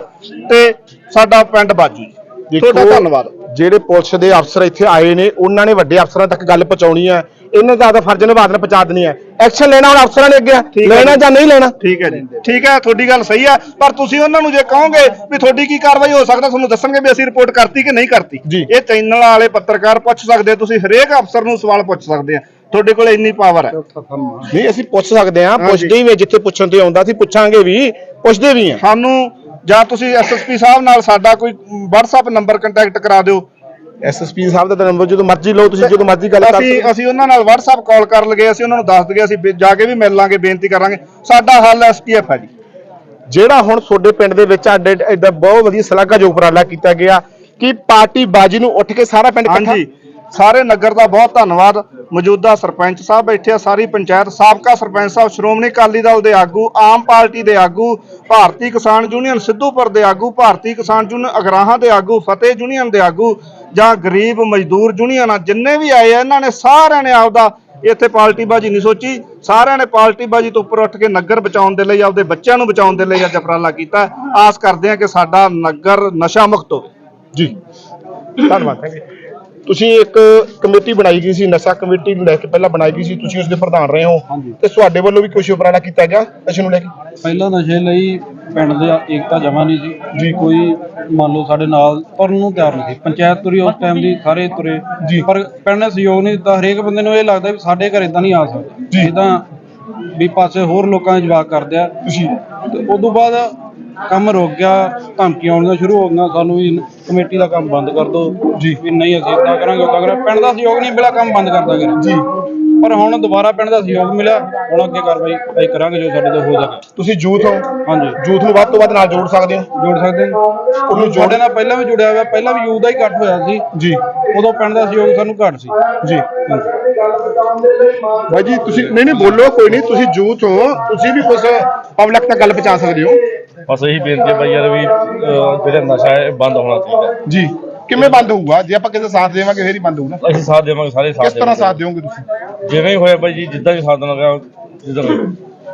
ਤੇ ਸਾਡਾ ਪਿੰਡ ਬਾਜੂ। ਜੀ ਤੁਹਾਡਾ ਧੰਨਵਾਦ। ਜਿਹੜੇ ਪੁਲਿਸ ਦੇ ਅਫਸਰ ਇੱਥੇ ਆਏ ਨੇ ਉਹਨਾਂ ਨੇ ਵੱਡੇ ਅਫਸਰਾਂ ਤੱਕ ਗੱਲ ਪਹੁੰਚਾਉਣੀ ਹੈ। ਇਹਨਾਂ ਦਾ ਤਾਂ ਫਰਜ਼ ਨਿਭਾ ਦੇਣਾ ਪਹੁੰਚਾ ਦੇਣੀ ਹੈ। ਐਕਸ਼ਨ ਲੈਣਾ ਹੁਣ ਅਫਸਰਾਂ ਨੇ ਅੱਗੇ। ਆ। ਲੈਣਾ ਜੀ। ਨਹੀਂ ਲੈਣਾ? ਠੀਕ ਹੈ ਜੀ। ਠੀਕ ਹੈ ਤੁਹਾਡੀ ਗੱਲ ਸਹੀ ਹੈ। ਪਰ ਤੁਸੀਂ ਉਹਨਾਂ ਨੂੰ ਜੇ ਕਹੋਗੇ ਵੀ ਤੁਹਾਡੀ ਕੀ ਕਾਰਵਾਈ ਹੋ ਸਕਦਾ ਤੁਹਾਨੂੰ ਦੱਸਣਗੇ ਵੀ ਅਸੀਂ ਰਿਪੋਰਟ ਕਰਤੀ ਕਿ ਨਹੀਂ ਕਰਤੀ। ਜੀ। ਇਹ ਚੈਨਲ ਵਾਲੇ ਪੱਤਰਕਾਰ ਪੁੱਛ ਸਕਦੇ ਤੁਸੀਂ ਹਰੇਕ ਅਫਸਰ ਨੂੰ ਸਵਾਲ ਪੁੱਛ ਸਕਦੇ ਆ। ਤੁਹਾਡੇ ਕੋਲ ਇੰਨੀ ਪਾਵਰ ਹੈ। ਨਹੀਂ ਅਸੀਂ ਪੁੱਛ ਸਕਦੇ ਹਾਂ ਪੁੱਛਦੇ ਵੀ ਹਾਂ, ਜਿੱਥੇ ਪੁੱਛਣ ਤੇ ਆਉਂਦਾ ਅਸੀਂ ਪੁੱਛਾਂਗੇ ਵੀ ਪੁੱਛਦੇ ਵੀ ਹਾਂ। ਸਾਨੂੰ ਜਾਂ ਤੁਸੀਂ ਐਸਐਸਪੀ ਸਾਹਿਬ ਨਾਲ ਸਾਡਾ ਕੋਈ WhatsApp ਨੰਬਰ ਕੰਟੈਕਟ ਕਰਾ ਦਿਓ। ਐਸਐਸਪੀ ਸਾਹਿਬ ਦਾ ਨੰਬਰ ਜਦੋਂ ਮਰਜ਼ੀ ਲਓ ਤੁਸੀਂ ਜਦੋਂ ਮਰਜ਼ੀ ਗੱਲ ਕਰ ਅਸੀਂ ਸਕਦੇ ਅਸੀਂ ਉਹਨਾਂ ਨਾਲ WhatsApp ਕਾਲ ਕਰ ਲਗੇ ਅਸੀਂ ਉਹਨਾਂ ਨੂੰ ਦੱਸ ਦਗੇ ਅਸੀਂ ਜਾ ਕੇ ਵੀ ਮਿਲ ਲਾਂਗੇ ਬੇਨਤੀ ਕਰਾਂਗੇ ਸਾਡਾ ਹੱਲ ਐਸਟੀਐਫ ਹੈ ਜੀ। ਜਿਹੜਾ ਹੁਣ ਤੁਹਾਡੇ ਪਿੰਡ ਦੇ ਵਿੱਚ ਐਡਾ ਬਹੁਤ ਵਧੀਆ ਸਲਾਘਾਯੋਗ ਉਪਰਾਲਾ ਕੀਤਾ ਗਿਆ ਕਿ ਪਾਰਟੀ ਬਾਜੀ ਨੂੰ ਉੱਠ ਕੇ ਸਾਰਾ ਪਿੰਡ ਇਕੱਠਾ ਸਾਰੇ ਨਗਰ ਦਾ ਬਹੁਤ ਧੰਨਵਾਦ। ਮੌਜੂਦਾ ਸਰਪੰਚ ਸਾਹਿਬ ਬੈਠੇ ਆ, ਸਾਰੀ ਪੰਚਾਇਤ, ਸਾਬਕਾ ਸਰਪੰਚ ਸਾਹਿਬ, ਸ਼੍ਰੋਮਣੀ ਅਕਾਲੀ ਦਲ ਦੇ ਆਗੂ, ਆਮ ਪਾਰਟੀ ਦੇ ਆਗੂ, ਭਾਰਤੀ ਕਿਸਾਨ ਯੂਨੀਅਨ, ਸਿੱਧੂਪੁਰ ਦੇ ਆਗੂ, ਭਾਰਤੀ ਕਿਸਾਨ ਯੂਨੀਅਨ, ਅਗਰਾਹਾਂ ਦੇ ਆਗੂ, ਫਤਿਹ ਯੂਨੀਅਨ ਦੇ ਆਗੂ ਜਾਂ ਗਰੀਬ ਮਜ਼ਦੂਰ ਯੂਨੀਅਨ ਆ, ਜਿੰਨੇ ਵੀ ਆਏ ਆ, ਇਹਨਾਂ ਨੇ ਸਾਰਿਆਂ ਨੇ ਆਪਦਾ ਇੱਥੇ ਪਾਰਟੀ ਬਾਜੀ ਨਹੀਂ ਸੋਚੀ। ਸਾਰਿਆਂ ਨੇ ਪਾਰਟੀ ਬਾਜੀ ਤੋਂ ਉੱਪਰ ਉੱਠ ਕੇ ਨਗਰ ਬਚਾਉਣ ਦੇ ਲਈ, ਆਪਦੇ ਬੱਚਿਆਂ ਨੂੰ ਬਚਾਉਣ ਦੇ ਲਈ ਅੱਜ ਉਪਰਾਲਾ ਕੀਤਾ। ਆਸ ਕਰਦੇ ਹਾਂ ਕਿ ਸਾਡਾ ਨਗਰ ਨਸ਼ਾ ਮੁਕਤ ਹੋਵੇ ਜੀ। ਧੰਨਵਾਦ ਤੁਸੀਂ ਇੱਕ ਕਮੇਟੀ ਬਣਾਈ ਗਈ ਸੀ ਨਸ਼ਾ ਕਮੇਟੀ ਨੂੰ ਲੈ ਕੇ ਪਹਿਲਾਂ ਬਣਾਈ ਗਈ ਸੀ ਤੁਸੀਂ ਉਸ ਦੇ ਪ੍ਰਧਾਨ ਰਹੇ ਹੋ। ਤੇ ਤੁਹਾਡੇ ਵੱਲੋਂ ਵੀ ਕੁਝ ਉਪਰਾਲਾ ਕੀਤਾ ਗਿਆ ਨਸ਼ੇ ਨੂੰ ਲੈ ਕੇ? ਪਹਿਲਾਂ ਨਸ਼ੇ ਲਈ ਪਿੰਡ ਦੇ ਏਕਤਾ ਜਮਾ ਨਹੀਂ ਸੀ। ਜੀ। ਕੋਈ ਮੰਨ ਲਓ ਸਾਡੇ ਨਾਲ ਤੁਰਨ ਨੂੰ ਤਿਆਰ ਨਹੀਂ ਸੀ। ਪੰਚਾਇਤ ਤੁਰੀ ਉਸ ਟਾਈਮ ਦੀ ਸਾਰੇ ਤੁਰੇ। ਜੀ। ਪਰ ਪਿੰਡ ਨੇ ਸਹਿਯੋਗ ਨਹੀਂ ਦਿੱਤਾ। ਹਰੇਕ ਬੰਦੇ ਨੂੰ ਇਹ ਲੱਗਦਾ ਵੀ ਸਾਡੇ ਘਰ ਇਦਾਂ ਨਹੀਂ ਆ ਸਕਦੇ। ਜਿੱਦਾਂ ਵੀ ਪਾਸੇ ਹੋਰ ਲੋਕਾਂ ਦੇ ਜਵਾਕ ਕਰਦੇ ਆ। ਤੁਸੀਂ ਤੇ ਤੋਂ ਬਾਅਦ ਕੰਮ ਰੁਕ ਗਿਆ ਧਮਕੀਆਂ ਆਉਣੀਆਂ ਸ਼ੁਰੂ ਹੋ ਗਈਆਂ ਸਾਨੂੰ ਵੀ ਕਮੇਟੀ ਦਾ ਕੰਮ ਬੰਦ ਕਰ ਦਿਓ। ਜੀ। ਵੀ ਨਹੀਂ ਅਸੀਂ ਇਦਾਂ ਕਰਾਂਗੇ ਉਦਾਂ ਕਰਾਂਗੇ। ਪਿੰਡ ਦਾ ਸਹਿਯੋਗ ਨਹੀਂ ਮਿਲਿਆ ਕੰਮ ਬੰਦ ਕਰਦਾ ਕਰ ਜੀ। ਪਰ ਹੁਣ ਦੁਬਾਰਾ ਪਿੰਡ ਦਾ ਸਹਿਯੋਗ ਮਿਲਿਆ ਹੁਣ ਅੱਗੇ ਕਾਰਵਾਈ ਅਸੀਂ ਕਰਾਂਗੇ ਜੋ ਸਾਡੇ ਤੋਂ ਹੋ ਸਕੇ। ਤੁਸੀਂ ਯੂਥ ਹੋ? ਹਾਂਜੀ। ਯੂਥ ਨੂੰ ਵੱਧ ਤੋਂ ਵੱਧ ਨਾਲ ਜੋੜ ਸਕਦੇ ਹੋ? ਜੋੜ ਸਕਦੇ ਹਾਂ। ਉਹਨੂੰ ਜੋੜੇ ਨਾਲ ਪਹਿਲਾਂ ਵੀ ਜੁੜਿਆ ਹੋਇਆ ਪਹਿਲਾਂ ਵੀ ਯੂਥ ਦਾ ਹੀ ਇਕੱਠ ਹੋਇਆ ਸੀ। ਜੀ। ਉਦੋਂ ਪਿੰਡ ਦਾ ਸਹਿਯੋਗ ਸਾਨੂੰ ਘੱਟ ਸੀ। ਜੀ। ਭਾਈ ਜੀ ਤੁਸੀਂ ਨਹੀਂ ਨਹੀਂ ਬੋਲੋ ਕੋਈ ਨਹੀਂ ਤੁਸੀਂ ਯੂਥ ਹੋ ਤੁਸੀਂ ਵੀ ਕੁਝ ਪਬਲਿਕ ਤੱਕ ਗੱਲ ਪਹੁੰਚਾ ਸਕਦੇ ਹੋ। ਬਸ ਇਹੀ ਬੇਨਤੀ ਹੈ ਬਾਈ ਯਾਰ ਵੀ ਅਹ, ਜਿਹੜਾ ਨਸ਼ਾ ਹੈ ਇਹ ਬੰਦ ਹੋਣਾ ਚਾਹੀਦਾ ਜੀ ਕਿਵੇਂ ਬੰਦ ਹੋਊਗਾ? ਜੇ ਆਪਾਂ ਕਿਸੇ ਦਾ ਸਾਥ ਦੇਵਾਂਗੇ ਫੇਰ ਹੀ ਬੰਦ ਹੋਊ ਨਾ? ਅਸੀਂ ਸਾਥ ਦੇਵਾਂਗੇ ਸਾਰੇ ਸਾਥ ਕਿਸ ਤਰ੍ਹਾਂ। ਸਾਥ ਦਿਓਗੇ ਤੁਸੀਂ? ਜਿਵੇਂ ਹੀ ਹੋਇਆ ਬਾਈ ਜੀ ਜਿੱਦਾਂ ਵੀ ਸਾਥ ਦੇਣਾ ਜਿੱਦਾਂ ਵੀ।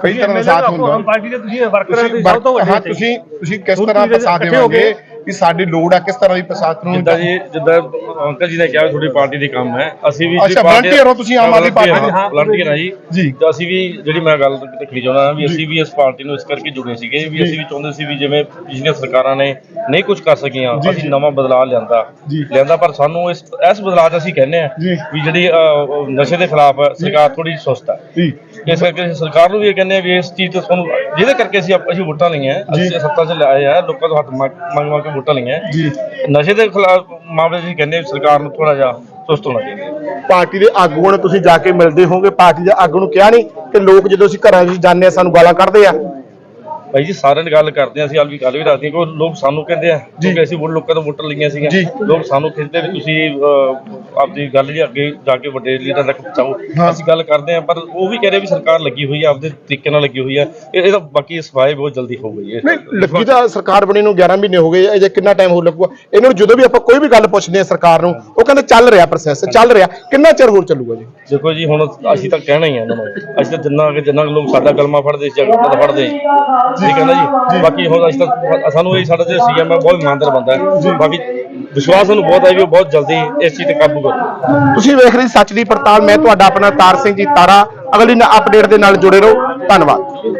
ਕਈ ਤਰ੍ਹਾਂ ਦਾ ਸਾਥ ਹੁੰਦਾ। ਪਾਰਟੀ ਦੇ ਤੁਸੀਂ ਵਰਕਰ ਤੁਸੀਂ ਵਰਕ- ਹਾਂ ਤੁਸੀਂ ਤੁਸੀਂ ਕਿਸ ਤਰ੍ਹਾਂ ਦਾ ਸਾਥ ਦੇਵਾਂਗੇ? ਕਿ ਸਾਡੀ ਲੋੜ ਆ ਕਿਸ ਤਰ੍ਹਾਂ ਦੀ ਪ੍ਰਸਾਦ ਨੂੰ ਜਿੱਦਾਂ ਜੀ ਜਿੱਦਾਂ ਅੰਕਲ ਜੀ ਨੇ ਕਿਹਾ ਵੀ ਤੁਹਾਡੀ ਪਾਰਟੀ ਦੇ ਕੰਮ ਹੈ ਅਸੀਂ ਵੀ ਅੱਛਾ, volunteer ਹੋ ਤੁਸੀਂ ਆਮ ਆਦਮੀ ਪਾਰਟੀ ਦੇ? ਹਾਂ ਵਲੰਟੀਅਰ ਹਾਂ ਜੀ। ਜੀ। ਤੇ ਅਸੀਂ ਵੀ ਜਿਹੜੀ ਮੈਂ ਗੱਲ ਰੱਖਣੀ ਚਾਹੁੰਦਾ ਵੀ ਅਸੀਂ ਵੀ ਇਸ ਪਾਰਟੀ ਨੂੰ ਇਸ ਕਰਕੇ ਜੁੜੇ ਸੀਗੇ ਵੀ ਅਸੀਂ ਵੀ ਚਾਹੁੰਦੇ ਸੀ ਵੀ ਜਿਵੇਂ ਪਿਛਲੀਆਂ ਸਰਕਾਰਾਂ ਨੇ ਨਹੀਂ ਕੁਝ ਕਰ ਸਕੀਆਂ ਅਸੀਂ ਨਵਾਂ ਬਦਲਾਅ ਲਿਆਂਦਾ। ਲਿਆਂਦਾ ਪਰ ਸਾਨੂੰ ਇਸ ਇਸ ਬਦਲਾਅ 'ਚ ਅਸੀਂ ਕਹਿੰਦੇ ਆ। ਵੀ ਜਿਹੜੀ ਨਸ਼ੇ ਦੇ ਖਿਲਾਫ ਸਰਕਾਰ ਥੋੜੀ ਸੁਸਤ ਹੈ ਜੀ। ਇਸ ਕਰਕੇ ਅਸੀਂ ਸਰਕਾਰ ਨੂੰ ਵੀ ਇਹ ਕਹਿੰਦੇ ਆ ਵੀ ਇਸ ਚੀਜ਼ ਤੇ ਤੁਹਾਨੂੰ ਜਿਹਦੇ ਕਰਕੇ ਅਸੀਂ ਅਸੀਂ ਵੋਟਾਂ ਲਈਆਂ ਅਸੀਂ ਸੱਤਾ 'ਚ ਲਾਏ ਆ ਲੋਕਾਂ ਤੋਂ ਹੱਥ ਮੰਗ ਮੰਗ ਮੰਗ ਕੇ ਵੋਟਾਂ ਲਈਆਂ। ਜੀ। ਨਸ਼ੇ ਦੇ ਖਿਲਾਫ ਮਾਮਲੇ 'ਚ ਅਸੀਂ ਕਹਿੰਦੇ ਆ ਵੀ ਸਰਕਾਰ ਨੂੰ ਥੋੜਾ ਜਿਹਾ ਸੁਸਤ ਹੋਣਾ ਚਾਹੀਦਾ। ਪਾਰਟੀ ਦੇ ਆਗੂਆਂ ਨੂੰ ਤੁਸੀਂ ਜਾ ਕੇ ਮਿਲਦੇ ਹੋਗੇ ਪਾਰਟੀ ਦੇ ਆਗੂ ਨੂੰ ਕਿਹਾ ਨਹੀਂ ਕਿ ਲੋਕ ਜਦੋਂ ਅਸੀਂ ਘਰਾਂ ਵਿੱਚ ਜਾਂਦੇ ਆ ਸਾਨੂੰ ਗਾਲਾਂ ਕੱਢਦੇ ਆ। ਭਾਈ ਜੀ ਸਾਰਿਆਂ ਨਾਲ ਗੱਲ ਕਰਦੇ ਆ ਅਸੀਂ ਹਾਲ ਵੀ ਗੱਲ ਵੀ ਰੱਖਦੇ ਹਾਂ ਕਿ ਲੋਕ ਸਾਨੂੰ ਕਹਿੰਦੇ ਆ ਕਿਉਂਕਿ ਅਸੀਂ ਵੋਟ ਲੋਕਾਂ ਤੋਂ ਵੋਟਾਂ ਲਈਆਂ। ਸੀਗੀਆਂ। ਲੋਕ ਸਾਨੂੰ ਖਿੱਚਦੇ ਵੀ ਤੁਸੀਂ ਅਹ, ਆਪਦੀ ਗੱਲ ਜੀ ਅੱਗੇ ਜਾ ਕੇ ਵੱਡੇ ਲੀਡਰਾਂ ਤੱਕ ਪਹੁੰਚਾਓ। ਹਾਂ। ਅਸੀਂ ਗੱਲ ਕਰਦੇ ਆ ਪਰ ਉਹ ਵੀ ਕਹਿ ਰਹੇ ਵੀ ਸਰਕਾਰ ਲੱਗੀ ਹੋਈ ਆ ਆਪਦੇ ਤਰੀਕੇ ਨਾਲ ਲੱਗੀ ਹੋਈ ਆ। ਇਹ ਇਹਦਾ ਬਾਕੀ ਸਫ਼ਾਈ ਬਹੁਤ ਜਲਦੀ ਹੋ ਗਈ ਹੈ। ਨਹੀਂ ਲੱਗੀ ਤਾਂ ਸਰਕਾਰ ਬਣੀ ਨੂੰ 11 ਮਹੀਨੇ ਹੋ ਗਏ ਅਜੇ ਕਿੰਨਾ ਟਾਈਮ ਹੋਰ ਲੱਗੂਗਾ? ਇਹਨਾਂ ਨੂੰ ਜਦੋਂ ਵੀ ਆਪਾਂ ਕੋਈ ਵੀ ਗੱਲ ਪੁੱਛਦੇ ਆ ਸਰਕਾਰ ਨੂੰ ਉਹ ਕਹਿੰਦੇ ਚੱਲ ਰਿਹਾ ਪ੍ਰੋਸੈਸ ਚੱਲ ਰਿਹਾ। ਕਿੰਨਾ ਚਿਰ ਹੋਰ ਚੱਲੂਗਾ ਜੀ? ਦੇਖੋ ਜੀ ਹੁਣ ਅਸੀਂ ਤਾਂ ਕਹਿਣਾ ਹੀ ਆ ਇਹਨਾਂ ਨੂੰ ਅਸੀਂ ਤਾਂ ਜਿੰਨਾ ਕਿ ਜਿੰਨਾ ਕੁ ਲੋਕ ਸਾਡਾ ਕਲਮਾ ਫੜਦੇ ਸੀ ਜਗਤ ਦਾ ਫੜਦੇ ਠੀਕ ਹੈ ਨਾ ਜੀ? ਬਾਕੀ ਹੁਣ ਅਸੀਂ ਤਾਂ ਸਾਨੂੰ ਇਹ ਸਾਡਾ ਤੇ ਸੀਐਮ ਹੈ ਬਹੁਤ ਇਮਾਨਦਾਰ ਬੰਦਾ ਹੈ। ਬਾਕੀ ਵਿਸ਼ਵਾਸ ਸਾਨੂੰ ਬਹੁਤ ਹੈ ਵੀ ਉਹ ਬਹੁਤ ਜਲਦੀ ਇਸ ਚੀਜ਼ ਤੇ ਕਾਬੂ ਕਰੂ ਤੁਸੀਂ ਵੇਖ ਰਹੇ ਸੱਚ ਦੀ ਪੜਤਾਲ ਮੈਂ ਤੁਹਾਡਾ ਆਪਣਾ ਤਾਰ ਸਿੰਘ ਜੀ ਤਾਰਾ। ਅਗਲੀ ਅਪਡੇਟ ਦੇ ਨਾਲ ਜੁੜੇ ਰਹੋ। ਧੰਨਵਾਦ।